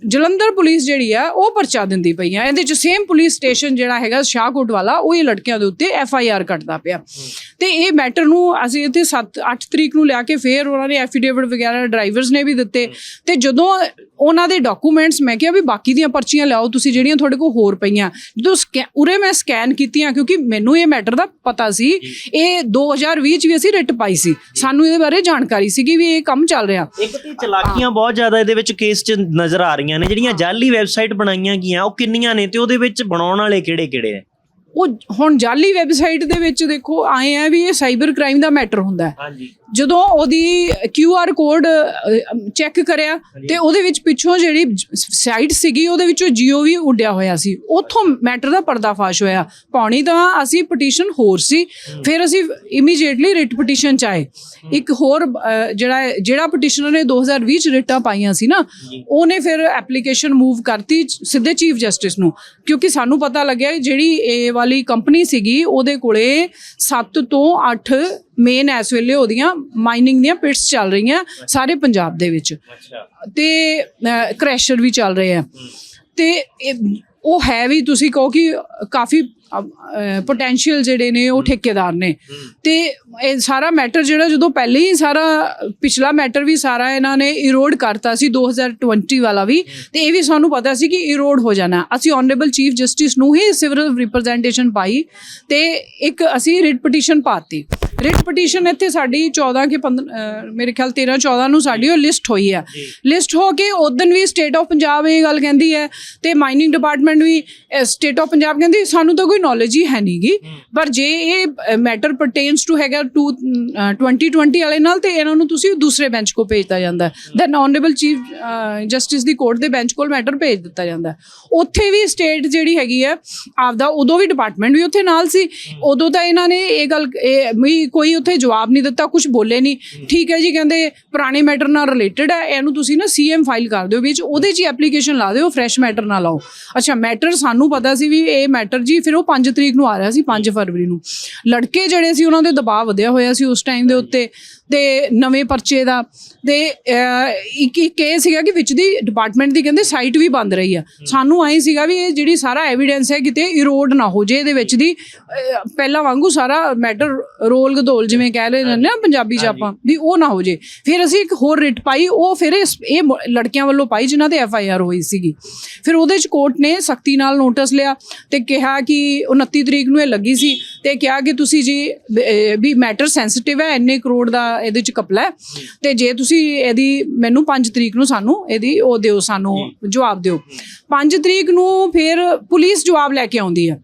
ਜਲੰਧਰ ਪੁਲਿਸ ਜਿਹੜੀ ਆ ਉਹ ਪਰਚਾ ਦਿੰਦੀ ਪਈ ਆ। ਇਹਦੇ ਚ ਸੇਮ ਪੁਲਿਸ ਸਟੇਸ਼ਨ ਜਿਹੜਾ ਹੈਗਾ ਸ਼ਾਹਕੋਟ ਵਾਲਾ ਉਹ ਇਹ ਲੜਕਿਆਂ ਦੇ ਉੱਤੇ ਐਫ ਆਈ ਆਰ ਕੱਟਦਾ ਪਿਆ। ਤੇ ਇਹ ਮੈਟਰ ਨੂੰ ਅਸੀਂ ਇੱਥੇ 7 8 ਤਰੀਕ ਨੂੰ ਲਿਆ ਕੇ ਫੇਰ ਉਹਨਾਂ ਨੇ ਐਫੀਡੇਵਿਟ ਵਗੈਰਾ ਡਰਾਈਵਰਸ ਨੇ ਵੀ ਦਿੱਤੇ ਤੇ ਜਦੋਂ ਉਹਨਾਂ ਦੇ ਡਾਕੂਮੈਂਟਸ ਮੈਂ ਕਿਹਾ ਵੀ ਬਾਕੀ ਦੀਆਂ ਪਰਚੀਆਂ ਲਿਆਓ ਤੁਸੀਂ ਜਿਹੜੀਆਂ ਤੁਹਾਡੇ ਕੋਲ ਹੋਰ ਪਈਆਂ। ਜਦੋਂ ਉਰੇ ਮੈਂ ਸਕੈਨ ਕੀਤੀਆਂ ਕਿਉਂਕਿ ਮੈਨੂੰ ਇਹ ਮੈਟਰ ਦਾ ਪਤਾ ਸੀ ਇਹ 2020 ਚ ਵੀ ਅਸੀਂ ਰਿਟ ਪਾਈ ਸੀ। ਸਾਨੂੰ ਇਹਦੇ ਬਾਰੇ ਜਾਣਕਾਰੀ ਸੀਗੀ ਵੀ ਇਹ ਕੰਮ ਚੱਲ ਰਿਹਾ। ਇੱਕ ਤੇ ਚਲਾਕੀਆਂ ਬਹੁਤ ਜ਼ਿਆਦਾ ਇਹਦੇ ਵਿੱਚ ਕੇਸ 'ਚ ਨਜ਼ਰ ਆ ਰਹੀਆਂ ਨੇ ਜਿਹੜੀਆਂ ਜਾਲੀ ਵੈਬਸਾਈਟ ਬਣਾਈਆਂ ਗਈਆਂ ਉਹ ਕਿੰਨੀਆਂ ਨੇ ਤੇ ਉਹਦੇ ਵਿੱਚ ਬਣਾਉਣ ਵਾਲੇ ਕਿਹੜੇ ਕਿਹੜੇ ਨੇ ਉਹ ਹੁਣ ਜਾਲੀ ਵੈਬਸਾਈਟ ਦੇ ਵਿੱਚ ਦੇਖੋ ਆਏ ਆ ਵੀ ਇਹ ਸਾਈਬਰ ਕ੍ਰਾਈਮ ਦਾ ਮੈਟਰ ਹੁੰਦਾ ਹਾਂਜੀ। ਜਦੋਂ ਉਹਦੀ ਕਿਊ ਆਰ ਕੋਡ ਚੈੱਕ ਕਰਿਆ ਤੇ ਉਹਦੇ ਵਿੱਚ ਪਿੱਛੋਂ ਜਿਹੜੀ ਸਾਈਟ ਸੀਗੀ ਉਹਦੇ ਵਿੱਚੋਂ ਜੀਓ ਵੀ ਉੱਡਿਆ ਹੋਇਆ ਸੀ। ਉੱਥੋਂ ਮੈਟਰ ਦਾ ਪਰਦਾਫਾਸ਼ ਹੋਇਆ। ਪਾਉਣੀ ਤਾਂ ਅਸੀਂ ਪਟੀਸ਼ਨ ਹੋਰ ਸੀ ਫਿਰ ਅਸੀਂ ਇਮੀਡੀਏਟਲੀ ਰਿਟ ਪਟੀਸ਼ਨ ਚ ਆਏ। ਇੱਕ ਹੋਰ ਜਿਹੜਾ ਜਿਹੜਾ ਪਟੀਸ਼ਨਰ ਨੇ 2020 ਚ ਰਿਟਾਂ ਪਾਈਆਂ ਸੀ ਨਾ ਉਹਨੇ ਫਿਰ ਐਪਲੀਕੇਸ਼ਨ ਮੂਵ ਕਰਤੀ ਸਿੱਧੇ ਚੀਫ ਜਸਟਿਸ ਨੂੰ ਕਿਉਂਕਿ ਸਾਨੂੰ ਪਤਾ ਲੱਗਿਆ ਜਿਹੜੀ ਇਹ ਵਾਲੀ ਕੰਪਨੀ ਸੀਗੀ ਉਹਦੇ ਕੋਲੇ 7 ਤੋਂ 8 ਮੇਨ ਇਸ ਵੇਲੇ ਉਹਦੀਆਂ ਮਾਈਨਿੰਗ ਦੀਆਂ ਪਿਟਸ ਚੱਲ ਰਹੀਆਂ ਸਾਰੇ ਪੰਜਾਬ ਦੇ ਵਿੱਚ। ਅੱਛਾ। ਤੇ ਕ੍ਰੈਸ਼ਰ ਵੀ ਚੱਲ ਰਹੇ ਆ। ਤੇ ਉਹ ਹੈ ਵੀ ਤੁਸੀਂ ਕਹੋ ਕਿ ਕਾਫੀ ਪੋਟੈਂਸ਼ੀਅਲ ਜਿਹੜੇ ਨੇ ਉਹ ਠੇਕੇਦਾਰ ਨੇ। ਤੇ ਇਹ ਸਾਰਾ ਮੈਟਰ ਜਿਹੜਾ ਜਦੋਂ ਪਹਿਲੇ ਹੀ ਸਾਰਾ ਪਿਛਲਾ ਮੈਟਰ ਵੀ ਸਾਰਾ ਇਹਨਾਂ ਨੇ ਇਰੋਡ ਕਰਤਾ ਸੀ 2020 ਵਾਲਾ ਵੀ ਤੇ ਇਹ ਵੀ ਸਾਨੂੰ ਪਤਾ ਸੀ ਕਿ ਇਰੋਡ ਹੋ ਜਾਣਾ। ਅਸੀਂ ਆਨਰੇਬਲ ਚੀਫ ਜਸਟਿਸ ਨੂੰ ਹੀ ਸਿਵਲ ਰਿਪਰੈਜ਼ੈਂਟੇਸ਼ਨ ਪਾਈ ਤੇ ਇੱਕ ਅਸੀਂ ਰਿਟ ਪਟੀਸ਼ਨ ਪਾਤੀ। ਰਿਟ ਪਟੀਸ਼ਨ ਇੱਥੇ ਸਾਡੀ 14 ਕੇ 15 ਮੇਰੇ ਖਿਆਲ 13 14 ਨੂੰ ਸਾਡੀ ਉਹ ਲਿਸਟ ਹੋਈ ਹੈ ਲਿਸਟ ਹੋ ਕੇ ਉਦੋਂ ਵੀ ਸਟੇਟ ਆਫ ਪੰਜਾਬ ਇਹ ਗੱਲ ਕਹਿੰਦੀ ਹੈ ਤੇ ਮਾਈਨਿੰਗ ਡਿਪਾਰਟਮੈਂਟ ਵੀ ਸਟੇਟ ਆਫ ਪੰਜਾਬ ਕਹਿੰਦੀ ਸਾਨੂੰ ਤਾਂ ਕੋਈ ਕੋਈ ਨੌਲੇਜ ਹੀ ਹੈ ਨਹੀਂਗੀ ਪਰ ਜੇ ਇਹ ਮੈਟਰ ਪਰਟੇਨਸ ਟੂ ਹੈਗਾ ਟੂ 2020 ਵਾਲੇ ਨਾਲ ਤੇ ਇਹਨਾਂ ਨੂੰ ਤੁਸੀਂ ਦੂਸਰੇ ਬੈਂਚ ਕੋ ਭੇਜਤਾ ਜਾਂਦਾ। ਦੈਨ ਆਨਰੇਬਲ ਚੀਫ ਜਸਟਿਸ ਦੀ ਕੋਰਟ ਦੇ ਬੈਂਚ ਕੋਲ ਮੈਟਰ ਭੇਜ ਦਿੱਤਾ ਜਾਂਦਾ। ਉੱਥੇ ਵੀ ਸਟੇਟ ਜਿਹੜੀ ਹੈਗੀ ਹੈ ਆਪਦਾ ਉਦੋਂ ਵੀ ਡਿਪਾਰਟਮੈਂਟ ਵੀ ਉੱਥੇ ਨਾਲ ਸੀ। ਉਦੋਂ ਤਾਂ ਇਹਨਾਂ ਨੇ ਇਹ ਗੱਲ ਇਹ ਵੀ ਕੋਈ ਉੱਥੇ ਜਵਾਬ ਨਹੀਂ ਦਿੱਤਾ ਕੁਝ ਬੋਲੇ ਨਹੀਂ। ਠੀਕ ਹੈ ਜੀ ਕਹਿੰਦੇ ਪੁਰਾਣੇ ਮੈਟਰ ਨਾਲ ਰਿਲੇਟਡ ਹੈ ਇਹਨੂੰ ਤੁਸੀਂ ਨਾ ਸੀਐਮ ਫਾਈਲ ਕਰ ਦਿਓ ਵਿੱਚ ਉਹਦੇ 'ਚ ਐਪਲੀਕੇਸ਼ਨ ਲਾ ਦਿਓ ਫਰੈਸ਼ ਮੈਟਰ ਨਾ ਲਾਓ ਅੱਛਾ ਮੈਟਰ ਸਾਨੂੰ ਪਤਾ ਸੀ ਵੀ ਇਹ ਮੈਟਰ ਜੀ ਫਿਰ ਉਹ 5 ਤਰੀਕ ਨੂੰ ਆ ਰਿਹਾ ਸੀ 5 ਫਰਵਰੀ ਨੂੰ। ਲੜਕੇ ਜਿਹੜੇ ਸੀ ਉਹਨਾਂ ਦੇ ਦਬਾਅ ਵਧਿਆ ਹੋਇਆ ਸੀ ਉਸ ਟਾਈਮ ਦੇ ਉੱਤੇ। ਤੇ ਨਵੇਂ ਪਰਚੇ ਦਾ। ਤੇ ਇੱਕ ਇੱਕ ਇਹ ਸੀਗਾ ਕਿ ਵਿੱਚ ਦੀ ਡਿਪਾਰਟਮੈਂਟ ਦੀ ਕਹਿੰਦੇ ਸਾਈਟ ਵੀ ਬੰਦ ਰਹੀ ਆ। ਸਾਨੂੰ ਆਈ ਸੀਗਾ ਵੀ ਇਹ ਜਿਹੜੀ ਸਾਰਾ ਐਵੀਡੈਂਸ ਹੈ ਕਿਤੇ ਇਰੋਡ ਨਾ ਹੋ ਜੇ ਇਹਦੇ ਵਿੱਚ ਦੀ। ਪਹਿਲਾਂ ਵਾਂਗੂ ਸਾਰਾ ਮੈਟਰ ਰੋਲ ਗਦੋਲ ਜਿਵੇਂ ਕਹਿ ਰਹੇ ਨੇ ਪੰਜਾਬੀ ਚ ਆਪਾਂ ਵੀ ਉਹ ਨਾ ਹੋ ਜੇ ਫਿਰ ਅਸੀਂ ਇੱਕ ਹੋਰ ਰਿਟ ਪਾਈ ਉਹ ਫਿਰ ਇਹ ਲੜਕਿਆਂ ਵੱਲੋਂ ਪਾਈ ਜਿਨ੍ਹਾਂ ਤੇ ਐਫ ਆਈ ਆਰ ਹੋਈ ਸੀਗੀ। ਫਿਰ ਉਹਦੇ ਚ ਕੋਰਟ ਨੇ ਸਖਤੀ ਨਾਲ ਨੋਟਿਸ ਲਿਆ ਤੇ ਕਿਹਾ ਕਿ 29 ਤਰੀਕ ਨੂੰ ਇਹ ਲੱਗੀ ਸੀ ਤੇ ਕਿਹਾ ਕਿ ਤੁਸੀਂ ਜੀ ਵੀ ਮੈਟਰ ਸੈਂਸਿਟਿਵ ਹੈ ਇੰਨੇ ਕਰੋੜ ਦਾ ਇਹਦੇ ਚ ਕਪਲਾ ਹੈ। ਤੇ ਜੇ ਤੁਸੀਂ ਇਹਦੀ ਮੈਨੂੰ 5 ਤਰੀਕ ਨੂੰ ਸਾਨੂੰ ਇਹਦੀ ਉਹ ਦਿਓ ਸਾਨੂੰ ਜਵਾਬ ਦਿਓ। 5 ਤਰੀਕ ਨੂੰ ਫਿਰ ਪੁਲਿਸ ਜਵਾਬ ਲੈ ਕੇ ਆਉਂਦੀ ਹੈ।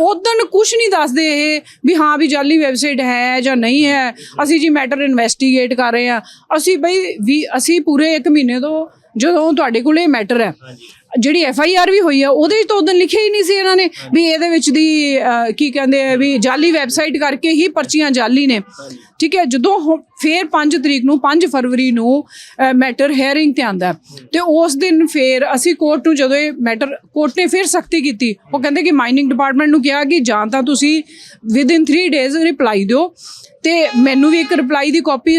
ਉਦੋਂ ਕੁਝ ਨਹੀਂ ਦੱਸਦੇ ਇਹ ਵੀ ਹਾਂ ਵੀ ਜਾਲੀ ਵੈਬਸਾਈਟ ਹੈ ਜਾਂ ਨਹੀਂ ਹੈ। ਅਸੀਂ ਜੀ ਮੈਟਰ ਇਨਵੈਸਟੀਗੇਟ ਕਰ ਰਹੇ ਆ ਅਸੀਂ ਬਈ ਵੀ ਅਸੀਂ ਪੂਰੇ 1 ਮਹੀਨੇ ਤੋਂ ਜਦੋਂ ਤੁਹਾਡੇ ਕੋਲ ਮੈਟਰ ਹੈ। ਜਿਹੜੀ ਐਫ ਆਈ ਆਰ ਵੀ ਹੋਈ ਆ ਉਹਦੇ ਵਿੱਚ ਤਾਂ ਉਦੋਂ ਲਿਖਿਆ ਹੀ ਨਹੀਂ ਸੀ ਇਹਨਾਂ ਨੇ ਵੀ ਇਹਦੇ ਵਿੱਚ ਦੀ ਅਹ, ਕੀ ਕਹਿੰਦੇ ਆ ਵੀ ਜਾਲੀ ਵੈਬਸਾਈਟ ਕਰਕੇ ਹੀ ਪਰਚੀਆਂ ਜਾਲੀ ਨੇ। ਠੀਕ ਹੈ, ਜਦੋਂ ਹੁ- ਫੇਰ 5 ਤਰੀਕ ਨੂੰ 5 ਫਰਵਰੀ ਨੂੰ ਮੈਟਰ ਹੈਰਿੰਗ ਤੇ ਆਂਦਾ ਤੇ ਉਸ ਦਿਨ ਫੇਰ ਅਸੀਂ ਕੋਰਟ ਨੂੰ ਜਦੋਂ ਇਹ ਮੈਟਰ ਕੋਰਟ ਨੇ ਫੇਰ ਸਖਤੀ ਕੀਤੀ, ਉਹ ਕਹਿੰਦੇ ਕਿ ਮਾਈਨਿੰਗ ਡਿਪਾਰਟਮੈਂਟ ਨੂੰ ਕਿਹਾ ਕਿ ਜਾਂ ਤਾਂ ਤੁਸੀਂ ਵਿਦ ਇਨ 3 ਡੇਜ਼ ਰਿਪਲਾਈ ਦਿਓ ਤੇ ਮੈਨੂੰ ਵੀ ਇੱਕ ਰਿਪਲਾਈ ਦੀ ਕਾਪੀ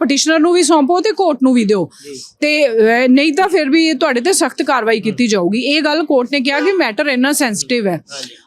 ਪਟੀਸ਼ਨਰ ਨੂੰ ਵੀ ਸੌਂਪੋ ਤੇ ਕੋਰਟ ਨੂੰ ਵੀ ਦਿਓ। ਤੇ ਨਹੀਂ ਤਾਂ ਫਿਰ ਵੀ ਤੁਹਾਡੇ ਤੇ ਸਖਤ ਕਾਰਵਾਈ ਕੀਤੀ ਜਾਊਗੀ। ਇਹ ਗੱਲ ਕੋਰਟ ਨੇ ਕਿਹਾ ਕਿ ਮੈਟਰ ਇੰਨਾ ਸੈਂਸਿਟਿਵ ਹੈ।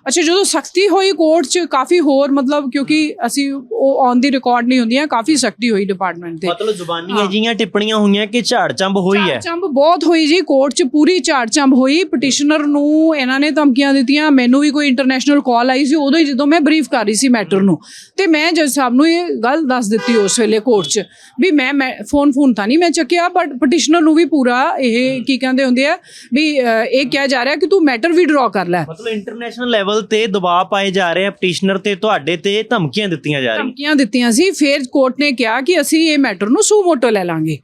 ਅੱਛਾ, ਜਦੋਂ ਸਖਤੀ ਹੋਈ ਕੋਰਟ 'ਚ ਕਾਫੀ ਹੋਰ ਮਤਲਬ ਕਿਉਂਕਿ ਅਸੀਂ ਉਹ ਔਨ ਦੀ ਰਿਕਾਰਡ ਨਹੀਂ ਹੁੰਦੀਆਂ ਕਾਫੀ ਸਖਤੀ ਹੋਈ ਡਿਪਾਰਟਮੈਂਟ ਤੇ। ਮਤਲਬ ਜ਼ੁਬਾਨੀਆਂ ਜੀਆਂ ਟਿੱਪਣੀਆਂ ਹੋਈਆਂ ਕਿ ਝਾੜ ਚੰਬ ਹੋਈ ਹੈ? ਚੰਬ ਬਹੁਤ ਹੋਈ ਜੀ ਕੋਰਟ 'ਚ ਪੂਰੀ ਝਾੜ ਚੰਬ ਹੋਈ। ਪਟੀਸ਼ਨਰ ਨੂੰ ਇਹਨਾਂ ਨੇ ਧਮਕੀਆਂ ਦਿੱਤੀਆਂ ਮੈਨੂੰ ਵੀ ਕੋਈ ਇੰਟਰਨੈਸ਼ਨਲ ਕਾਲ ਆਈ ਸੀ ਉਦੋਂ ਹੀ ਜਦੋਂ ਮੈਂ ਬਰੀਫ ਕਰ ਰਹੀ ਸੀ ਮੈਟਰ ਨੂੰ। ਤੇ ਮੈਂ ਜੱਜ ਸਾਹਿਬ ਨੂੰ ਇਹ ਗੱਲ ਦੱਸ ਦਿੱਤੀ ਉਸ ਵੇਲੇ ਕੋਰਟ 'ਚ ਵੀ ਮੈਂ ਫੋਨ ਫੋਨ ਤਾਂ ਨਹੀਂ ਮੈਂ ਚੱਕਿਆ ਬਟ ਪਟੀਸ਼ਨਰ ਨੂੰ ਵੀ ਪੂਰਾ ਇਹ ਕੀ ਕਹਿੰਦੇ ਹੁੰਦੇ ਆ ਵੀ ਇਹ ਕਿਹਾ ਜਾ ਰਿਹਾ ਕਿ ਤੂੰ ਮੈਟਰ ਵੀ ਡਰਾ ਕਰ ਲੈ। ਮਤਲਬ ਇੰਟਰਨੈਸ਼ਨਲ ਲੈਵਲ ਤੇ ਦਬਾਅ ਪਾਏ ਜਾ ਰਹੇ ਆ ਪਟੀਸ਼ਨਰ ਤੇ ਤੁਹਾਡੇ ਤੇ ਧਮਕੀਆਂ ਦਿੱਤੀਆਂ ਜਾ ਰਹੀਆਂ। ਧਮਕੀਆਂ ਦਿੱਤੀਆਂ ਸੀ। ਫਿਰ ਕੋਰਟ ਨੇ ਕਿਹਾ ਕਿ ਅਸੀਂ ਇਹ ਮੈਟਰ ਨੂੰ ਸੂ ਮੋਟੋ ਲੈ ਲਾਂਗੇ।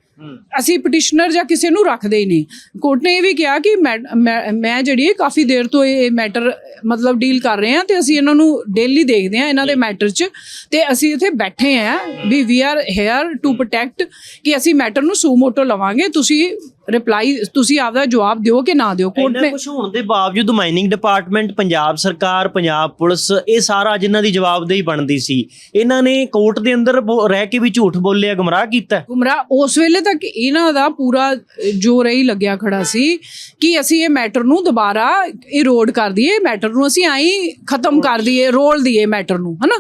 ਅਸੀਂ ਪਟੀਸ਼ਨਰ ਜਾਂ ਕਿਸੇ ਨੂੰ ਰੱਖਦੇ ਹੀ ਨਹੀਂ। ਕੋਰਟ ਨੇ ਇਹ ਵੀ ਕਿਹਾ ਕਿ ਮੈਂ- ਜਿਹੜੀ ਹੈ ਕਾਫੀ ਦੇਰ ਤੋਂ ਇਹ ਮੈਟਰ ਮਤਲਬ ਡੀਲ ਕਰ ਰਹੇ ਹਾਂ ਤੇ ਅਸੀਂ ਇਹਨਾਂ ਨੂੰ ਡੇਲੀ ਦੇਖਦੇ ਹਾਂ ਇਹਨਾਂ ਦੇ ਮੈਟਰ 'ਚ। ਤੇ ਅਸੀਂ ਇੱਥੇ ਬੈਠੇ ਹਾਂ ਵੀ we are here to protect ਕਿ ਅਸੀਂ ਮੈਟਰ ਨੂੰ ਸੂ ਮੋਟੋ ਲਵਾਂਗੇ। ਤੁਸੀਂ ਰਿਪਲਾਈ ਤੁਸੀਂ ਆਪਦਾ ਜਵਾਬ ਦਿਓ ਕਿ ਨਾ ਦਿਓ ਕੋਰਟ ਨੇ ਕੁਝ ਹੋਣ ਦੇ ਬਾਵਜੂਦ ਮਾਈਨਿੰਗ ਡਿਪਾਰਟਮੈਂਟ ਪੰਜਾਬ ਸਰਕਾਰ ਪੰਜਾਬ ਪੁਲਿਸ ਇਹ ਸਾਰਾ ਜਿਨ੍ਹਾਂ ਦੀ ਜਵਾਬਦੇਹੀ ਬਣਦੀ ਸੀ ਇਹਨਾਂ ਨੇ ਕੋਰਟ ਦੇ ਅੰਦਰ ਰਹਿ ਕੇ ਵੀ ਝੂਠ ਬੋਲਿਆ ਗੁੰਮਰਾਹ ਕੀਤਾ। ਗੁੰਮਰਾਹ ਉਸ ਵੇਲੇ ਤੱਕ ਇਹਨਾਂ ਦਾ ਪੂਰਾ ਜੋਰ ਹੀ ਲੱਗਿਆ ਖੜਾ ਸੀ ਕਿ ਅਸੀਂ ਇਹ ਮੈਟਰ ਨੂੰ ਦੁਬਾਰਾ ਇਰੋਡ ਕਰ ਦਈਏ ਮੈਟਰ ਨੂੰ ਅਸੀਂ ਆਈ ਖਤਮ ਕਰ ਦਈਏ ਰੋਲ ਦਈਏ ਮੈਟਰ ਨੂੰ ਹਨਾ?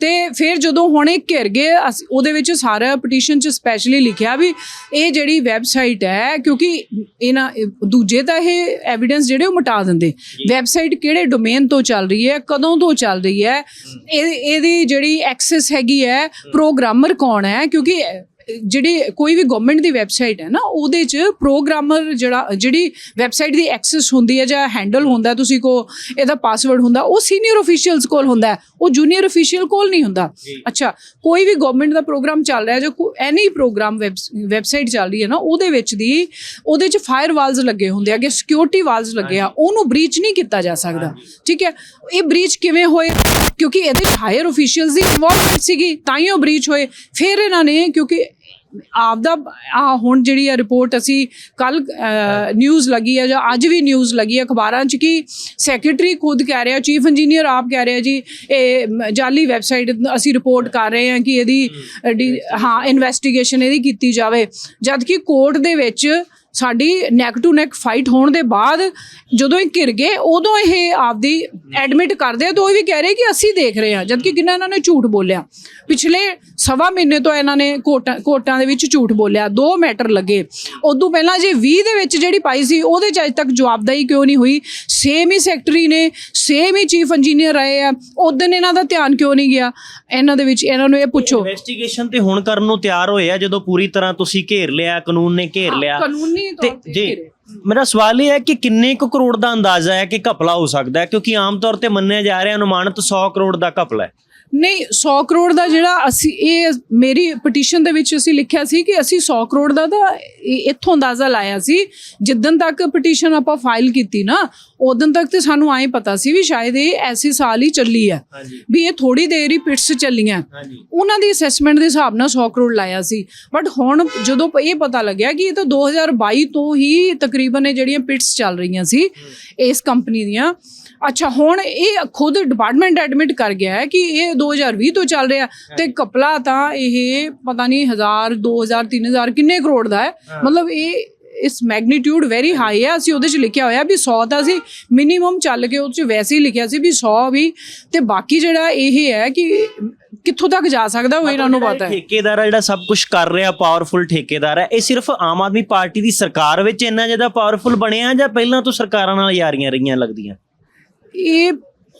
ਤੇ ਫਿਰ ਜਦੋਂ ਹੁਣ ਇਹ ਘਿਰ ਗਏ ਉਹਦੇ ਵਿੱਚ ਸਾਰਾ ਪਟੀਸ਼ਨ ਚ ਸਪੈਸ਼ਲੀ ਲਿਖਿਆ ਵੀ ਇਹ ਜਿਹੜੀ ਵੈਬਸਾਈਟ ਹੈ ਕਿਉਂਕਿ ਇਹਨਾਂ ਇਹ ਦੂਜੇ ਤਾਂ ਇਹ ਐਵੀਡੈਂਸ ਜਿਹੜੇ ਉਹ ਮਿਟਾ ਦਿੰਦੇ। ਵੈਬਸਾਈਟ ਕਿਹੜੇ ਡੋਮੇਨ ਤੋਂ ਚੱਲ ਰਹੀ ਹੈ ਕਦੋਂ ਤੋਂ ਚੱਲ ਰਹੀ ਹੈ ਇਹ ਇਹਦੀ ਜਿਹੜੀ ਐਕਸੈਸ ਹੈਗੀ ਹੈ ਪ੍ਰੋਗਰਾਮਰ ਕੌਣ ਹੈ? ਕਿਉਂਕਿ ਜਿਹੜੀ ਕੋਈ ਵੀ ਗਵਰਨਮੈਂਟ ਦੀ ਵੈਬਸਾਈਟ ਹੈ ਨਾ ਉਹਦੇ 'ਚ ਪ੍ਰੋਗਰਾਮਰ ਜਿਹੜਾ ਜਿਹੜੀ ਵੈਬਸਾਈਟ ਦੀ ਐਕਸੈਸ ਹੁੰਦੀ ਹੈ ਜਾਂ ਹੈਂਡਲ ਹੁੰਦਾ ਤੁਸੀਂ ਕੋ ਇਹਦਾ ਪਾਸਵਰਡ ਹੁੰਦਾ ਉਹ ਸੀਨੀਅਰ ਅਫੀਸ਼ੀਅਲਸ ਕੋਲ ਹੁੰਦਾ ਉਹ ਜੂਨੀਅਰ ਅਫੀਸ਼ੀਅਲ ਕੋਲ ਨਹੀਂ ਹੁੰਦਾ। ਅੱਛਾ ਕੋਈ ਵੀ ਗਵਰਨਮੈਂਟ ਦਾ ਪ੍ਰੋਗਰਾਮ ਚੱਲ ਰਿਹਾ ਜਾਂ ਐਨੀ ਪ੍ਰੋਗਰਾਮ ਵੈਬਸਾਈਟ ਚੱਲ ਰਹੀ ਹੈ ਨਾ ਉਹਦੇ ਵਿੱਚ ਦੀ ਉਹਦੇ 'ਚ ਫਾਇਰ ਵਾਲਸ ਲੱਗੇ ਹੁੰਦੇ ਆ ਕਿ ਸਿਕਿਉਰਿਟੀ ਵਾਲਸ ਲੱਗੇ ਆ ਉਹਨੂੰ ਬ੍ਰੀਚ ਨਹੀਂ ਕੀਤਾ ਜਾ ਸਕਦਾ। ਠੀਕ ਹੈ? ਇਹ ਬ੍ਰੀਚ ਕਿਵੇਂ ਹੋਏ? ਕਿਉਂਕਿ ਇਹਦੇ ਹਾਇਰ ਅਫੀਸ਼ੀਅਲਸ ਦੀ ਇਨਵੋਲਵਮੈਂਟ ਸੀਗੀ ਤਾਂ ਹੀ ਉਹ ਬ੍ਰੀਚ ਹੋਏ। ਫਿਰ ਇਹਨਾਂ ਨੇ ਕਿਉਂਕਿ ਆਪਦਾ ਆ ਹੁਣ ਜਿਹੜੀ ਆ ਰਿਪੋਰਟ ਅਸੀਂ ਕੱਲ ਨਿਊਜ਼ ਲੱਗੀ ਹੈ ਜਾਂ ਅੱਜ ਵੀ ਨਿਊਜ਼ ਲੱਗੀ ਹੈ ਅਖਬਾਰਾਂ 'ਚ ਕਿ ਸੈਕਟਰੀ ਖੁਦ ਕਹਿ ਰਿਹਾ ਚੀਫ ਇੰਜੀਨੀਅਰ ਆਪ ਕਹਿ ਰਿਹਾ ਜੀ ਇਹ ਮ, ਜਾਲੀ ਵੈਬਸਾਈਟ ਅਸੀਂ ਰਿਪੋਰਟ ਕਰ ਰਹੇ ਹਾਂ ਕਿ ਇਹਦੀ ਡੀ- ਹਾਂ ਇਨਵੈਸਟੀਗੇਸ਼ਨ ਇਹਦੀ ਕੀਤੀ ਜਾਵੇ। ਜਦ ਕਿ ਕੋਰਟ ਦੇ ਵਿੱਚ ਸਾਡੀ ਨੈਕ ਟੂ ਨੈਕ ਫਾਈਟ ਹੋਣ ਦੇ ਬਾਅਦ ਜਦੋਂ ਇਹ ਘਿਰ ਗਏ ਉਦੋਂ ਇਹ ਆਪਦੀ ਐਡਮਿਟ ਕਰਦੇ ਆ ਤਾਂ ਉਹ ਵੀ ਕਹਿ ਰਹੇ ਕਿ ਅਸੀਂ ਦੇਖ ਰਹੇ ਹਾਂ ਜਦਕਿ ਕਿੰਨਾ ਇਹਨਾਂ ਨੇ ਝੂਠ ਬੋਲਿਆ। ਪਿਛਲੇ ਸਵਾ ਮਹੀਨੇ ਤੋਂ ਇਹਨਾਂ ਨੇ ਕੋਰਟਾਂ ਕੋਰਟਾਂ ਦੇ ਵਿੱਚ ਝੂਠ ਬੋਲਿਆ ਦੋ ਮੈਟਰ ਲੱਗੇ। ਉਦੋਂ ਪਹਿਲਾਂ ਜੇ 20 ਦੇ ਵਿੱਚ ਜਿਹੜੀ ਪਾਈ ਸੀ ਉਹਦੇ ਚ ਅਜੇ ਤੱਕ ਜਵਾਬਦਾਈ ਕਿਉਂ ਨਹੀਂ ਹੋਈ? ਸੇਮ ਹੀ ਸੈਕਟਰੀ ਨੇ ਸੇਮ ਹੀ ਚੀਫ ਇੰਜੀਨੀਅਰ ਰਹੇ ਆ ਉਦੋਂ ਇਹਨਾਂ ਦਾ ਧਿਆਨ ਕਿਉਂ ਨਹੀਂ ਗਿਆ? ਇਹਨਾਂ ਦੇ ਵਿੱਚ ਇਹਨਾਂ ਨੂੰ ਇਹ ਪੁੱਛੋ। ਇਨਵੈਸਟੀਗੇਸ਼ਨ ਤੇ ਹੁਣ ਕਰਨ ਨੂੰ ਤਿਆਰ ਹੋਏ ਆ ਜਦੋਂ ਪੂਰੀ ਤਰ੍ਹਾਂ ਤੁਸੀਂ ਘੇਰ ਲਿਆ ਕਾਨੂੰਨ ਨੇ ਘੇਰ ਲਿਆ। ਕਾਨੂੰਨੀ ਤੌਰ ਤੇ ਜੀ। ਮੇਰਾ ਸਵਾਲ ਇਹ ਹੈ ਕਿ ਕਿੰਨੇ ਕੁ ਕਰੋੜ ਦਾ ਅੰਦਾਜ਼ਾ ਹੈ ਕਿ ਘਪਲਾ ਹੋ ਸਕਦਾ ਹੈ? ਕਿਉਂਕਿ ਆਮ ਤੌਰ ਤੇ ਮੰਨਿਆ ਜਾ ਰਿਹਾ ਅਨੁਮਾਨਿਤ 100 ਕਰੋੜ ਦਾ ਘਪਲਾ ਹੈ। ਨਹੀਂ 100 ਕਰੋੜ ਦਾ ਜਿਹੜਾ ਅਸੀਂ ਇਹ ਮੇਰੀ ਪਟੀਸ਼ਨ ਦੇ ਵਿੱਚ ਅਸੀਂ ਲਿਖਿਆ ਸੀ ਕਿ ਅਸੀਂ 100 ਕਰੋੜ ਦਾ ਤਾਂ ਇੱਥੋਂ ਅੰਦਾਜ਼ਾ ਲਾਇਆ ਸੀ। ਜਿੱਦਨ ਤੱਕ ਪਟੀਸ਼ਨ ਆਪਾਂ ਫਾਈਲ ਕੀਤੀ ਨਾ ਉਦੋਂ ਤੱਕ ਤੇ ਸਾਨੂੰ ਐਂ ਪਤਾ ਸੀ ਵੀ ਸ਼ਾਇਦ ਇਹ ਐਸੀ ਸਾਲ ਹੀ ਚੱਲੀ ਹੈ। ਵੀ ਇਹ ਥੋੜੀ ਦੇਰ ਹੀ ਪਿਟਸ ਚੱਲੀਆਂ। ਉਹਨਾਂ ਦੀ ਅਸੈਸਮੈਂਟ ਦੇ ਹਿਸਾਬ ਨਾਲ 100 ਕਰੋੜ ਲਾਇਆ ਸੀ। ਬਟ ਹੁਣ ਜਦੋਂ ਇਹ ਪਤਾ ਲੱਗਿਆ ਕਿ ਇਹ ਤਾਂ 2022 ਤੋਂ ਹੀ ਤਕਰੀਬਨ ਇਹ ਜਿਹੜੀਆਂ ਪਿਟਸ ਚੱਲ ਰਹੀਆਂ ਸੀ ਇਸ ਕੰਪਨੀ ਦੀਆਂ ਅੱਛਾ ਹੁਣ ਇਹ ਖੁਦ ਡਿਪਾਰਟਮੈਂਟ ਐਡਮਿਟ ਕਰ ਗਿਆ ਹੈ ਕਿ ਇਹ 2020 ਤੋਂ ਚੱਲ ਰਿਹਾ ਤੇ ਕਪਲਾ ਤਾਂ ਇਹ ਪਤਾ ਨਹੀਂ 1000 2000 3000 ਕਿੰਨੇ ਕਰੋੜ ਦਾ ਹੈ। ਮਤਲਬ ਇਹ ਇਸ ਮੈਗਨੀਟਿਊਡ ਵੈਰੀ ਹਾਈ ਹੈ। ਅਸੀਂ ਉਹਦੇ ਚ ਲਿਖਿਆ ਹੋਇਆ ਵੀ 100 ਤਾਂ ਅਸੀਂ ਮਿਨੀਮਮ ਚੱਲ ਕੇ ਉਹ ਚ ਵੈਸੇ ਹੀ ਲਿਖਿਆ ਸੀ ਵੀ 100 ਵੀ। ਤੇ ਬਾਕੀ ਜਿਹੜਾ ਇਹ ਹੈ ਕਿ ਕਿੱਥੋਂ ਤੱਕ ਜਾ ਸਕਦਾ ਉਹ ਇਹਨਾਂ ਨੂੰ ਪਤਾ ਹੈ। ਠੇਕੇਦਾਰ ਜਿਹੜਾ ਸਭ ਕੁਝ ਕਰ ਰਿਹਾ ਪਾਵਰਫੁਲ ਠੇਕੇਦਾਰ ਹੈ ਇਹ ਸਿਰਫ ਆਮ ਆਦਮੀ ਪਾਰਟੀ ਦੀ ਸਰਕਾਰ ਵਿੱਚ ਇੰਨਾ ਜ਼ਿਆਦਾ ਪਾਵਰਫੁਲ ਬਣਿਆ ਜਾਂ ਪਹਿਲਾਂ ਤੋਂ ਸਰਕਾਰਾਂ ਨਾਲ ਯਾਰੀਆਂ ਰਹੀਆਂ ਲੱਗਦੀਆਂ? ਇਹ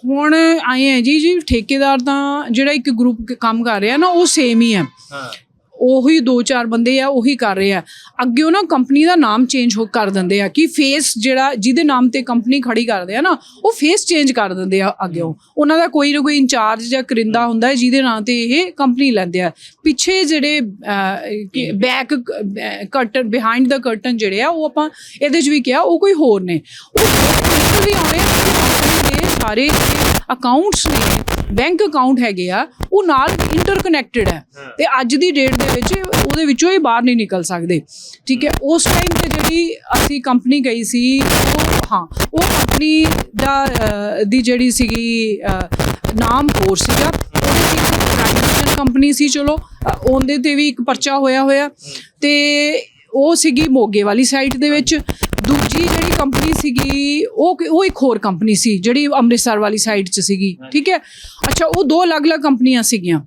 ਹੁਣ ਆਏ ਹੈ ਜੀ ਜੀ ਠੇਕੇਦਾਰ ਤਾਂ ਜਿਹੜਾ ਇੱਕ ਗਰੁੱਪ ਕੰਮ ਕਰ ਰਿਹਾ ਨਾ ਉਹ ਸੇਮ ਹੀ ਹੈ ਹਾਂ। ਉਹੀ ਦੋ ਚਾਰ ਬੰਦੇ ਆ ਉਹੀ ਕਰ ਰਹੇ ਆ। ਅੱਗੇ ਉਹ ਨਾ ਕੰਪਨੀ ਦਾ ਨਾਮ ਚੇਂਜ ਹੋ ਕਰ ਦਿੰਦੇ ਆ ਕਿ ਫੇਸ ਜਿਹੜਾ ਜਿਹਦੇ ਨਾਮ ਤੇ ਕੰਪਨੀ ਖੜੀ ਕਰਦੇ ਆ ਨਾ ਉਹ ਫੇਸ ਚੇਂਜ ਕਰ ਦਿੰਦੇ ਆ ਅੱਗੇ ਉਹਨਾਂ ਦਾ ਕੋਈ ਨਾ ਕੋਈ ਇੰਚਾਰਜ ਜਾਂ ਕਰਿੰਦਾ ਹੁੰਦਾ ਹੈ ਜਿਹਦੇ ਨਾਂ ਤੇ ਇਹ ਕੰਪਨੀ ਲੈਂਦੇ ਆ। ਪਿੱਛੇ ਜਿਹੜੇ ਬੈਕ ਕਰਟਨ ਬਿਹਾਈਂਡ ਦਾ ਕਰਟਨ ਜਿਹੜੇ ਆ ਉਹ ਆਪਾਂ ਇਹਦੇ 'ਚ ਵੀ ਕਿਹਾ ਉਹ ਕੋਈ ਹੋਰ ਨੇ। ਉਹ ਵੀ ਆਉਣੇ ਸਾਰੇ ਅਕਾਊਂਟਸ ਨੇ ਬੈਂਕ ਅਕਾਊਂਟ ਹੈਗੇ ਆ ਉਹ ਨਾਲ ਇੰਟਰਕਨੈਕਟਡ ਹੈ। ਤੇ ਅੱਜ ਦੀ ਡੇਟ ਦੇ ਵਿੱਚ ਉਹਦੇ ਵਿੱਚੋਂ ਹੀ ਬਾਹਰ ਨਹੀਂ ਨਿਕਲ ਸਕਦੇ। ਠੀਕ ਹੈ ਉਸ ਟਾਈਮ ਤੇ ਜਿਹੜੀ ਅਸੀਂ ਕੰਪਨੀ ਗਈ ਸੀ ਉਹ ਹਾਂ ਉਹ ਕੰਪਨੀ ਦਾ ਦੀ ਜਿਹੜੀ ਸੀਗੀ ਨਾਮ ਹੋਰ ਸੀਗਾ। ਉਹਦੇ ਸੀ ਪ੍ਰਾਈਵੇਟ ਕੰਪਨੀ ਸੀ ਚਲੋ ਉਹਦੇ ਤੇ ਵੀ ਇੱਕ ਪਰਚਾ ਹੋਇਆ ਹੋਇਆ। ਤੇ ਉਹ ਸੀਗੀ ਮੋਗੇ ਵਾਲੀ ਸਾਈਟ ਦੇ ਵਿੱਚ। ਕੰਪਨੀ ਸੀਗੀ ਉਹ ਉਹ ਇੱਕ ਹੋਰ ਕੰਪਨੀ ਸੀ ਜਿਹੜੀ ਅੰਮ੍ਰਿਤਸਰ ਵਾਲੀ ਸਾਈਡ 'ਚ ਸੀਗੀ ਠੀਕ ਹੈ? ਅੱਛਾ ਉਹ ਦੋ ਅਲੱਗ-ਅਲੱਗ ਕੰਪਨੀਆਂ ਸੀਗੀਆਂ।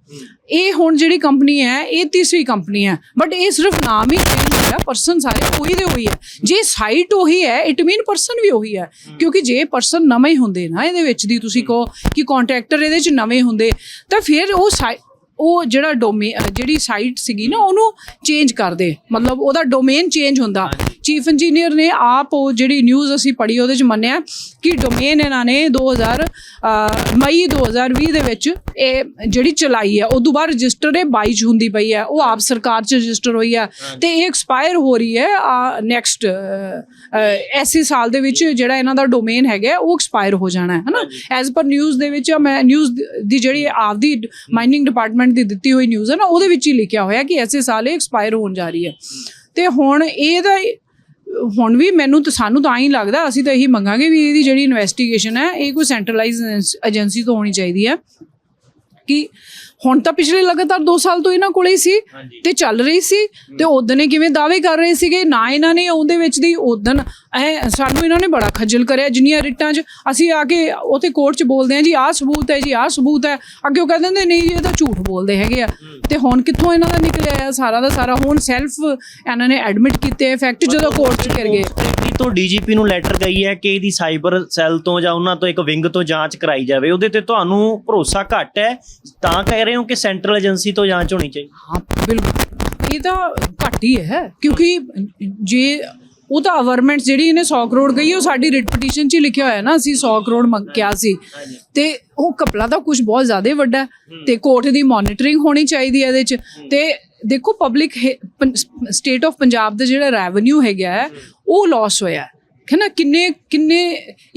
ਇਹ ਹੁਣ ਜਿਹੜੀ ਕੰਪਨੀ ਹੈ ਇਹ ਤੀਸਰੀ ਕੰਪਨੀ ਹੈ। ਬਟ ਇਹ ਸਿਰਫ ਨਾਮ ਹੀ ਚੇਂਜ ਹੋਇਆ ਪਰਸਨ ਸਾਰੇ ਉਹੀ ਦੇ ਉਹੀ ਹੈ। ਜੇ ਸਾਈਟ ਉਹੀ ਹੈ ਇਟ ਮੀਨ ਪਰਸਨ ਵੀ ਉਹੀ ਹੈ। ਕਿਉਂਕਿ ਜੇ ਪਰਸਨ ਨਵੇਂ ਹੀ ਹੁੰਦੇ ਨਾ ਇਹਦੇ ਵਿੱਚ ਦੀ ਤੁਸੀਂ ਕਹੋ ਕਿ ਕੰਟਰੈਕਟਰ ਇਹਦੇ 'ਚ ਨਵੇਂ ਹੁੰਦੇ ਤਾਂ ਫਿਰ ਉਹ ਸਾਈ- ਉਹ ਜਿਹੜਾ ਡੋਮੇ ਜਿਹੜੀ ਸਾਈਟ ਸੀਗੀ ਨਾ ਉਹਨੂੰ ਚੇਂਜ ਕਰਦੇ ਮਤਲਬ ਉਹਦਾ ਡੋਮੇਨ ਚੇਂਜ ਹੁੰਦਾ। ਚੀਫ ਇੰਜੀਨੀਅਰ ਨੇ ਆਪ ਉਹ ਜਿਹੜੀ ਨਿਊਜ਼ ਅਸੀਂ ਪੜ੍ਹੀ ਉਹਦੇ ਚ ਮੰਨਿਆ ਕਿ ਡੋਮੇਨ ਇਹਨਾਂ ਨੇ 2000 ਅਹ, ਮਈ 2020 ਦੇ ਵਿੱਚ ਇਹ ਜਿਹੜੀ ਚਲਾਈ ਹੈ ਉਦੋਂ ਬਾਅਦ ਰਜਿਸਟਰ ਇਹ 22 ਚ ਹੁੰਦੀ ਪਈ ਹੈ ਉਹ ਆਪ ਸਰਕਾਰ ਚ ਰਜਿਸਟਰ ਹੋਈ ਹੈ ਤੇ ਇਹ ਐਕਸਪਾਇਰ ਹੋ ਰਹੀ ਹੈ ਨੈਕਸਟ ਐਸੀ ਸਾਲ ਦੇ ਵਿੱਚ ਜਿਹੜਾ ਇਹਨਾਂ ਦਾ ਡੋਮੇਨ ਹੈਗਾ ਉਹ ਐਕਸਪਾਇਰ ਹੋ ਜਾਣਾ ਹੈ ਹਨਾ? ਐਜ਼ ਪਰ ਨਿਊਜ਼ ਦੇ ਵਿੱਚ ਮੈਂ ਨਿਊਜ਼ ਦੀ ਜਿਹੜੀ ਆਪਦੀ ਮਾਈਨਿੰਗ ਡਿਪਾਰਟਮੈਂਟ ਦੀ ਦਿੱਤੀ ਹੋਈ ਨਿਊਜ਼ ਹੈ ਨਾ ਉਹਦੇ ਵਿੱਚ ਹੀ ਲਿਖਿਆ ਹੋਇਆ ਕਿ ਐਸੇ ਸਾਲ ਇਹ ਐਕਸਪਾਇਰ ਹੋਣ ਜਾ ਰਹੀ ਹੈ। ਤੇ ਹੁਣ ਇਹਦਾ ਹੁਣ ਵੀ ਮੈਨੂੰ ਤਾਂ ਸਾਨੂੰ ਤਾਂ ਹੀ ਲੱਗਦਾ ਅਸੀਂ ਤਾਂ ਇਹੀ ਮੰਗਾਂਗੇ ਵੀ ਇਹਦੀ ਜਿਹੜੀ ਇਨਵੈਸਟੀਗੇਸ਼ਨ ਹੈ ਇਹ ਕੋਈ ਸੈਂਟਰਲਾਈਜ਼ ਏਜੰਸੀ ਤੋਂ ਹੋਣੀ ਚਾਹੀਦੀ ਹੈ। ਕਿ ਹੁਣ ਤਾਂ ਪਿਛਲੇ ਲਗਾਤਾਰ 2 ਸਾਲ ਤੋਂ ਇਹਨਾਂ ਕੋਲੇ ਹੀ ਸੀ ਤੇ ਚੱਲ ਰਹੀ ਸੀ ਤੇ ਉਦੋਂ ਨੇ ਕਿਵੇਂ ਦਾਅਵੇ ਕਰ ਰਹੇ ਸੀਗੇ ਨਾ ਇਹਨਾਂ ਨੇ ਉਹਦੇ ਵਿੱਚ ਦੀ ਉਦੋਂ ਐ ਸਾਨੂੰ ਇਹਨਾਂ ਨੇ ਬੜਾ ਖੱਜਲ ਕਰਿਆ ਜਿੰਨੀਆਂ ਰਿਟਾਂ 'ਚ। ਅਸੀਂ ਆ ਕੇ ਉਥੇ ਕੋਰਟ 'ਚ ਬੋਲਦੇ ਆ ਜੀ ਆਹ ਸਬੂਤ ਹੈ ਜੀ ਆਹ ਸਬੂਤ ਹੈ। ਅੱਗੇ ਉਹ ਕਹਿੰਦੇ ਨੇ ਨਹੀਂ ਜੀ ਇਹ ਤਾਂ ਝੂਠ ਬੋਲਦੇ ਹੈਗੇ ਆ। ਤੇ ਹੁਣ ਕਿੱਥੋਂ ਇਹਨਾਂ ਦਾ ਨਿਕਲਿਆ ਆ? ਸਾਰਾ ਦਾ ਸਾਰਾ ਹੁਣ ਸੈਲਫ ਇਹਨਾਂ ਨੇ ਐਡਮਿਟ ਕੀਤੇ ਫੈਕਟ ਜਦੋਂ ਕੋਰਟ 'ਚ ਕਰ ਗਏ। ਸੈਕਟਰੀ ਤੋਂ ਡੀਜੀਪੀ ਨੂੰ ਲੈਟਰ ਗਈ ਹੈ ਕਿ ਇਹਦੀ ਸਾਈਬਰ ਸੈੱਲ ਤੋਂ ਜਾਂ ਉਹਨਾਂ ਤੋਂ ਇੱਕ ਵਿੰਗ ਤੋਂ ਜਾਂਚ ਕਰਾਈ ਜਾਵੇ ਉਹਦੇ ਤੇ ਤੁਹਾਨੂੰ ਭਰੋਸਾ ਘੱਟ ਹੈ? ਤਾਂ ਕਹਿ ਰਹੇ ਹੋ ਕਿ ਸੈਂਟਰਲ ਏਜੰਸੀ ਤੋਂ ਜਾਂਚ ਹੋਣੀ ਚਾਹੀਦੀ? ਹਾਂ ਬਿਲਕੁਲ। ਇਹ ਤਾਂ ਘੱਟ ਹੀ ਹੈ ਕਿਉਂਕਿ ਜੇ ਉਹ ਤਾਂ ਗਵਰਨਮੈਂਟ ਜਿਹੜੀ ਇਹਨੇ 100 ਕਰੋੜ ਗਈ ਉਹ ਸਾਡੀ ਰਿਟ ਪਟੀਸ਼ਨ 'ਚ ਹੀ ਲਿਖਿਆ ਹੋਇਆ ਨਾ ਅਸੀਂ 100 ਕਰੋੜ ਮੰਗਿਆ ਸੀ। ਤੇ ਉਹ ਕਪਲਾ ਤਾਂ ਕੁਝ ਬਹੁਤ ਜ਼ਿਆਦਾ ਵੱਡਾ ਹੈ ਤੇ ਕੋਰਟ ਦੀ ਮੋਨੀਟਰਿੰਗ ਹੋਣੀ ਚਾਹੀਦੀ ਹੈ ਇਹਦੇ 'ਚ। ਤੇ ਦੇਖੋ ਪਬਲਿਕ ਸਟੇਟ ਆਫ ਪੰਜਾਬ ਦਾ ਜਿਹੜਾ ਰੈਵਨਿਊ ਹੈਗਾ ਹੈ, ਉਹ ਲਾਸ ਹੋਇਆ ਹੈ ਹੈ ਨਾ ਕਿੰਨੇ ਕਿੰਨੇ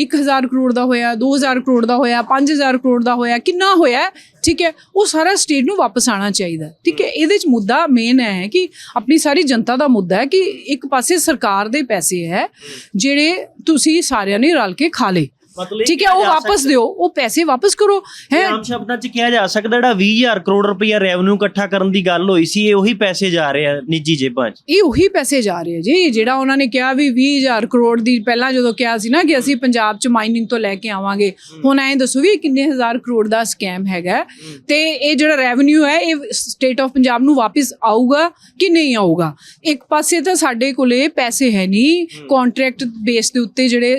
1000 ਕਰੋੜ ਦਾ ਹੋਇਆ 2000 ਕਰੋੜ ਦਾ ਹੋਇਆ 5000 ਕਰੋੜ ਦਾ ਹੋਇਆ ਕਿੰਨਾ ਹੋਇਆ ਠੀਕ ਹੈ ਉਹ ਸਾਰਾ ਸਟੇਟ ਨੂੰ ਵਾਪਸ ਆਣਾ ਚਾਹੀਦਾ ਠੀਕ ਹੈ ਇਹਦੇ ਚ ਮੁੱਦਾ ਮੇਨ ਹੈ ਕਿ ਆਪਣੀ ਸਾਰੀ ਜਨਤਾ ਦਾ ਮੁੱਦਾ ਹੈ ਕਿ ਇੱਕ ਪਾਸੇ ਸਰਕਾਰ ਦੇ ਪੈਸੇ ਹੈ ਜਿਹੜੇ ਤੁਸੀਂ ਸਾਰਿਆਂ ਨੇ ਰਲ ਕੇ ਖਾ ਲਏ ਮਤਲਬ ਠੀਕ ਹੈ ਉਹ ਵਾਪਸ ਦਿਓ ਉਹ ਪੈਸੇ ਵਾਪਸ ਕਰੋ ਹੈ? ਆਮ ਸ਼ਬਦਾਂ 'ਚ ਕਿਹਾ ਜਾ ਸਕਦਾ ਜਿਹੜਾ 20000 ਕਰੋੜ ਰੁਪਇਆ ਰੈਵਨਿਊ ਇਕੱਠਾ ਕਰਨ ਦੀ ਗੱਲ ਹੋਈ ਸੀ ਇਹ ਉਹੀ ਪੈਸੇ ਜਾ ਰਹੇ ਆ ਨਿੱਜੀ ਜੇਬਾਂ 'ਚ। ਇਹ ਉਹੀ ਪੈਸੇ ਜਾ ਰਹੇ ਆ ਜੀ ਜਿਹੜਾ ਉਹਨਾਂ ਨੇ ਕਿਹਾ ਵੀ 20000 ਕਰੋੜ ਦੀ ਪਹਿਲਾਂ ਜਦੋਂ ਕਿਹਾ ਸੀ ਨਾ ਕਿ ਅਸੀਂ ਪੰਜਾਬ 'ਚ ਮਾਈਨਿੰਗ ਤੋਂ ਲੈ ਕੇ ਆਵਾਂਗੇ ਹੁਣ ਐਂ ਦੱਸੋ ਵੀ ਕਿੰਨੇ ਹਜ਼ਾਰ ਕਰੋੜ ਦਾ ਸਕੈਮ ਹੈਗਾ। ਤੇ ਇਹ ਜਿਹੜਾ ਰੈਵਨਿਊ ਹੈ ਇਹ ਸਟੇਟ ਆਫ ਪੰਜਾਬ ਨੂੰ ਵਾਪਸ ਆਊਗਾ ਕਿ ਨਹੀਂ ਆਊਗਾ? ਇੱਕ ਪਾਸੇ ਤਾਂ ਸਾਡੇ ਕੋਲੇ ਪੈਸੇ ਹੈ ਨਹੀਂ ਕੰਟਰੈਕਟ ਬੇਸ ਦੇ ਉੱਤੇ ਜਿਹੜੇ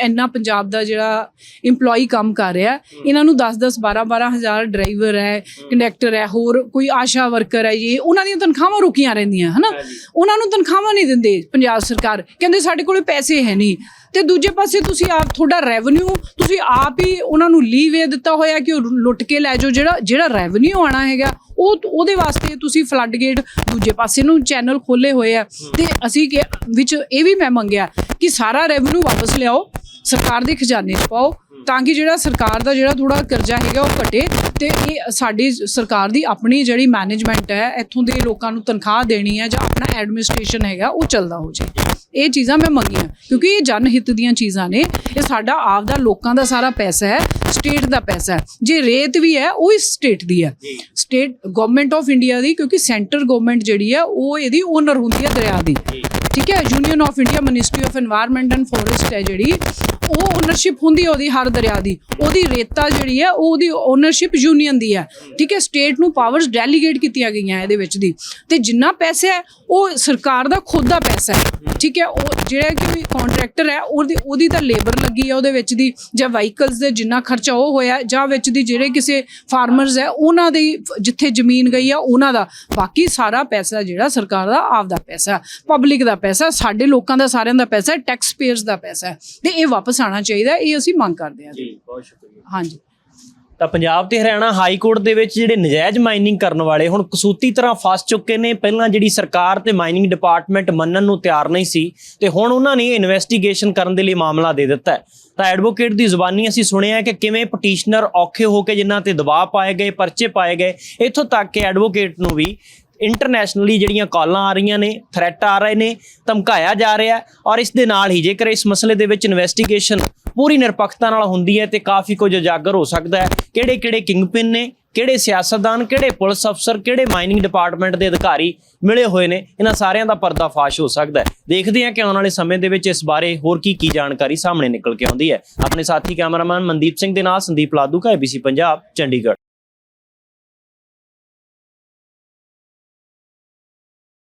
ਇੰਨਾ ਪੰਜਾਬ ਪੰਜਾਬ ਦਾ ਜਿਹੜਾ EMPLOYE ਕੰਮ ਕਰ ਰਿਹਾ ਹੈ, ਇਹਨਾਂ ਨੂੰ 10-10 12-12 ਹਜ਼ਾਰ ਡਰਾਈਵਰ ਹੈ ਕੰਡਕਟਰ ਹੈ ਹੋਰ ਕੋਈ ਆਸ਼ਾ ਵਰਕਰ ਹੈ ਇਹ ਉਹਨਾਂ ਦੀਆਂ ਤਨਖਾਹਾਂ ਰੁਕੀਆਂ ਰਹਿੰਦੀਆਂ ਹਨਾ? ਉਹਨਾਂ ਨੂੰ ਤਨਖਾਹਾਂ ਨਹੀਂ ਦਿੰਦੇ ਪੰਜਾਬ ਸਰਕਾਰ। ਕਹਿੰਦੇ ਸਾਡੇ ਕੋਲੇ ਪੈਸੇ ਹੈ ਨਹੀਂ। ਤੇ ਦੂਜੇ ਪਾਸੇ ਤੁਸੀਂ ਆਪ ਤੁਹਾਡਾ ਰੈਵਨਿਊ ਤੁਸੀਂ ਆਪ ਹੀ ਉਹਨਾਂ ਨੂੰ ਲੀਵੇ ਦਿੱਤਾ ਹੋਇਆ ਕਿ ਉਹ ਲੁੱਟ ਕੇ ਲੈ ਜਾਓ। ਜਿਹੜਾ ਜਿਹੜਾ ਰੈਵਨਿਊ ਆਣਾ ਹੈਗਾ ਉਹ ਉਹਦੇ ਵਾਸਤੇ ਤੁਸੀਂ ਫਲੱਡ ਗੇਟ ਦੂਜੇ ਪਾਸੇ ਨੂੰ ਚੈਨਲ ਖੋਲੇ ਹੋਏ ਆ। ਤੇ ਅਸੀਂ ਕਿ ਵਿੱਚ ਇਹ ਵੀ ਮੈਂ ਮੰਗਿਆ ਕਿ ਸਾਰਾ ਰੈਵਨਿਊ ਵਾਪਸ ਲਿਆਓ। ਸਰਕਾਰ ਦੇ ਖਜ਼ਾਨੇ 'ਚ ਪਾਓ ਤਾਂ ਕਿ ਜਿਹੜਾ ਸਰਕਾਰ ਦਾ ਜਿਹੜਾ ਥੋੜਾ ਕਰਜ਼ਾ ਹੈਗਾ ਉਹ ਘਟੇ ਤੇ ਇਹ ਸਾਡੀ ਸਰਕਾਰ ਦੀ ਆਪਣੀ ਜਿਹੜੀ ਮੈਨੇਜਮੈਂਟ ਹੈ ਇੱਥੋਂ ਦੇ ਲੋਕਾਂ ਨੂੰ ਤਨਖਾਹ ਦੇਣੀ ਹੈ ਜਾਂ ਆਪਣਾ ਐਡਮਿਨਿਸਟ੍ਰੇਸ਼ਨ ਹੈਗਾ ਉਹ ਚੱਲਦਾ ਹੋ ਜਾਏ। ਇਹ ਚੀਜ਼ਾਂ ਮੈਂ ਮੰਗੀਆਂ ਕਿਉਂਕਿ ਇਹ ਜਨ ਹਿੱਤ ਦੀਆਂ ਚੀਜ਼ਾਂ ਨੇ। ਇਹ ਸਾਡਾ ਆਪਦਾ ਲੋਕਾਂ ਦਾ ਸਾਰਾ ਪੈਸਾ ਹੈ ਸਟੇਟ ਦਾ ਪੈਸਾ ਹੈ। ਜੇ ਰੇਤ ਵੀ ਹੈ ਉਹ ਇਸ ਸਟੇਟ ਦੀ ਹੈ। ਸਟੇਟ ਗਵਰਨਮੈਂਟ ਆਫ ਇੰਡੀਆ ਦੀ ਕਿਉਂਕਿ ਸੈਂਟਰ ਗਵਰਨਮੈਂਟ ਜਿਹੜੀ ਹੈ ਉਹ ਇਹਦੀ ਓਨਰ ਹੁੰਦੀ ਹੈ ਦਰਿਆ ਦੀ। ਠੀਕ ਹੈ union of India ministry of environment and forest ਹੈ ਜਿਹੜੀ, ਉਹ ਓਨਰਸ਼ਿਪ ਹੁੰਦੀ ਉਹਦੀ, ਹਰ ਦਰਿਆ ਦੀ। ਉਹਦੀ ਰੇਤਾ ਜਿਹੜੀ ਹੈ, ਉਹ ਉਹਦੀ ਓਨਰਸ਼ਿਪ ਯੂਨੀਅਨ ਦੀ ਹੈ। ਠੀਕ ਹੈ ਸਟੇਟ ਨੂੰ ਪਾਵਰਸ ਡੈਲੀਗੇਟ ਕੀਤੀਆਂ ਗਈਆਂ ਇਹਦੇ ਵਿੱਚ ਦੀ। ਤੇ ਜਿੰਨਾ ਪੈਸਾ ਹੈ, ਉਹ ਸਰਕਾਰ ਦਾ ਖੁਦ ਦਾ ਪੈਸਾ ਹੈ। ਠੀਕ ਹੈ, ਉਹ ਜਿਹੜਾ ਕਿ ਕੰਟਰੈਕਟਰ ਹੈ, ਉਹਦੀ ਉਹਦੀ ਤਾਂ ਲੇਬਰ ਲੱਗੀ ਹੈ ਉਹਦੇ ਵਿੱਚ ਦੀ, ਜਾਂ ਵਹੀਕਲਸ ਦੇ ਜਿੰਨਾ ਖਰਚਾ ਉਹ ਹੋਇਆ ਜਾਂ ਵਿੱਚ ਦੀ ਜਿਹੜੇ ਕਿਸੇ ਫਾਰਮਰਸ ਹੈ, ਉਹਨਾਂ ਦੀ ਜਿੱਥੇ ਜ਼ਮੀਨ ਗਈ ਆ ਉਹਨਾਂ ਦਾ। ਬਾਕੀ ਸਾਰਾ ਪੈਸਾ ਜਿਹੜਾ ਸਰਕਾਰ ਦਾ, ਆਪ ਦਾ ਪੈਸਾ ਪਬਲਿਕ ਦਾ ਪੈਸਾ ਸਾਡੇ ਲੋਕਾਂ ਦਾ ਸਾਰਿਆਂ ਦਾ ਪੈਸਾ ਟੈਕਸ ਪੇਅਰਸ ਦਾ ਪੈਸਾ ਹੈ। ਤੇ ਇਹ ਵਾਪਸ ਆਣਾ ਚਾਹੀਦਾ ਹੈ, ਇਹ ਅਸੀਂ ਮੰਗ ਕਰਦੇ ਹਾਂ ਜੀ। ਬਹੁਤ ਸ਼ੁਕਰੀਆ। ਹਾਂਜੀ। ਤਾਂ ਪੰਜਾਬ ਤੇ ਹਰਿਆਣਾ ਹਾਈ ਕੋਰਟ ਦੇ ਵਿੱਚ ਜਿਹੜੇ ਨਜਾਇਜ਼ ਮਾਈਨਿੰਗ ਕਰਨ ਵਾਲੇ ਹੁਣ ਕਸੂਤੀ ਤਰ੍ਹਾਂ ਫਸ ਚੁੱਕੇ ਨੇ ਪਹਿਲਾਂ ਜਿਹੜੀ ਸਰਕਾਰ ਤੇ ਮਾਈਨਿੰਗ ਡਿਪਾਰਟਮੈਂਟ ਮੰਨਣ ਨੂੰ ਤਿਆਰ ਨਹੀਂ ਸੀ ਤੇ ਹੁਣ ਉਹਨਾਂ ਨੇ ਇਨਵੈਸਟੀਗੇਸ਼ਨ ਕਰਨ ਦੇ ਲਈ ਮਾਮਲਾ ਦੇ ਦਿੱਤਾ ਹੈ। ਤਾਂ ਐਡਵੋਕੇਟ ਦੀ ਜ਼ੁਬਾਨੀ ਅਸੀਂ ਸੁਣਿਆ ਕਿ ਕਿਵੇਂ ਪਟੀਸ਼ਨਰ ਔਖੇ ਹੋ ਕੇ ਜਿਨ੍ਹਾਂ ਤੇ ਦਬਾਅ ਪਾਏ ਗਏ ਪਰਚੇ ਪਾਏ ਗਏ ਇੱਥੋਂ ਤੱਕ ਕਿ ਐਡਵੋਕੇਟ ਨੂੰ ਵੀ ਇੰਟਰਨੈਸ਼ਨਲੀ ਜਿਹੜੀਆਂ ਕਾਲਾਂ ਆ ਰਹੀਆਂ ਨੇ ਥ੍ਰੈਟ ਆ ਰਹੇ ਨੇ, ਧਮਕਾਇਆ ਜਾ ਰਿਹਾ ਔਰ ਇਸ ਦੇ ਨਾਲ ਹੀ ਜੇਕਰ ਇਸ ਮਸਲੇ ਦੇ ਵਿੱਚ ਇਨਵੈਸਟੀਗੇਸ਼ਨ ਪੂਰੀ ਨਿਰਪੱਖਤਾ ਨਾਲ ਹੁੰਦੀ ਹੈ ਤੇ ਕਾਫੀ ਕੁਝ ਉਜਾਗਰ ਹੋ ਸਕਦਾ ਹੈ। ਕਿਹੜੇ ਕਿਹੜੇ ਕਿੰਗਪਿਨ ਨੇ, ਕਿਹੜੇ ਸਿਆਸਤਦਾਨ, ਕਿਹੜੇ ਪੁਲਿਸ ਅਫਸਰ, ਕਿਹੜੇ ਮਾਈਨਿੰਗ ਡਿਪਾਰਟਮੈਂਟ ਦੇ ਅਧਿਕਾਰੀ ਮਿਲੇ ਹੋਏ ਨੇ, ਇਹਨਾਂ ਸਾਰਿਆਂ ਦਾ ਪਰਦਾਫਾਸ਼ ਹੋ ਸਕਦਾ ਹੈ। ਦੇਖਦੇ ਹਾਂ ਕਿ ਆਉਣ ਵਾਲੇ ਸਮੇਂ ਦੇ ਵਿੱਚ ਇਸ ਬਾਰੇ ਹੋਰ ਕੀ ਕੀ ਜਾਣਕਾਰੀ ਸਾਹਮਣੇ ਨਿਕਲ ਕੇ ਆਉਂਦੀ ਹੈ। ਆਪਣੇ ਸਾਥੀ ਕੈਮਰਾਮੈਨ ਮਨਦੀਪ ਸਿੰਘ ਦੇ ਨਾਲ ਸੰਦੀਪ ਲਾਦੂ ਕਾ ABC ਪੰਜਾਬ, ਚੰਡੀਗੜ੍ਹ।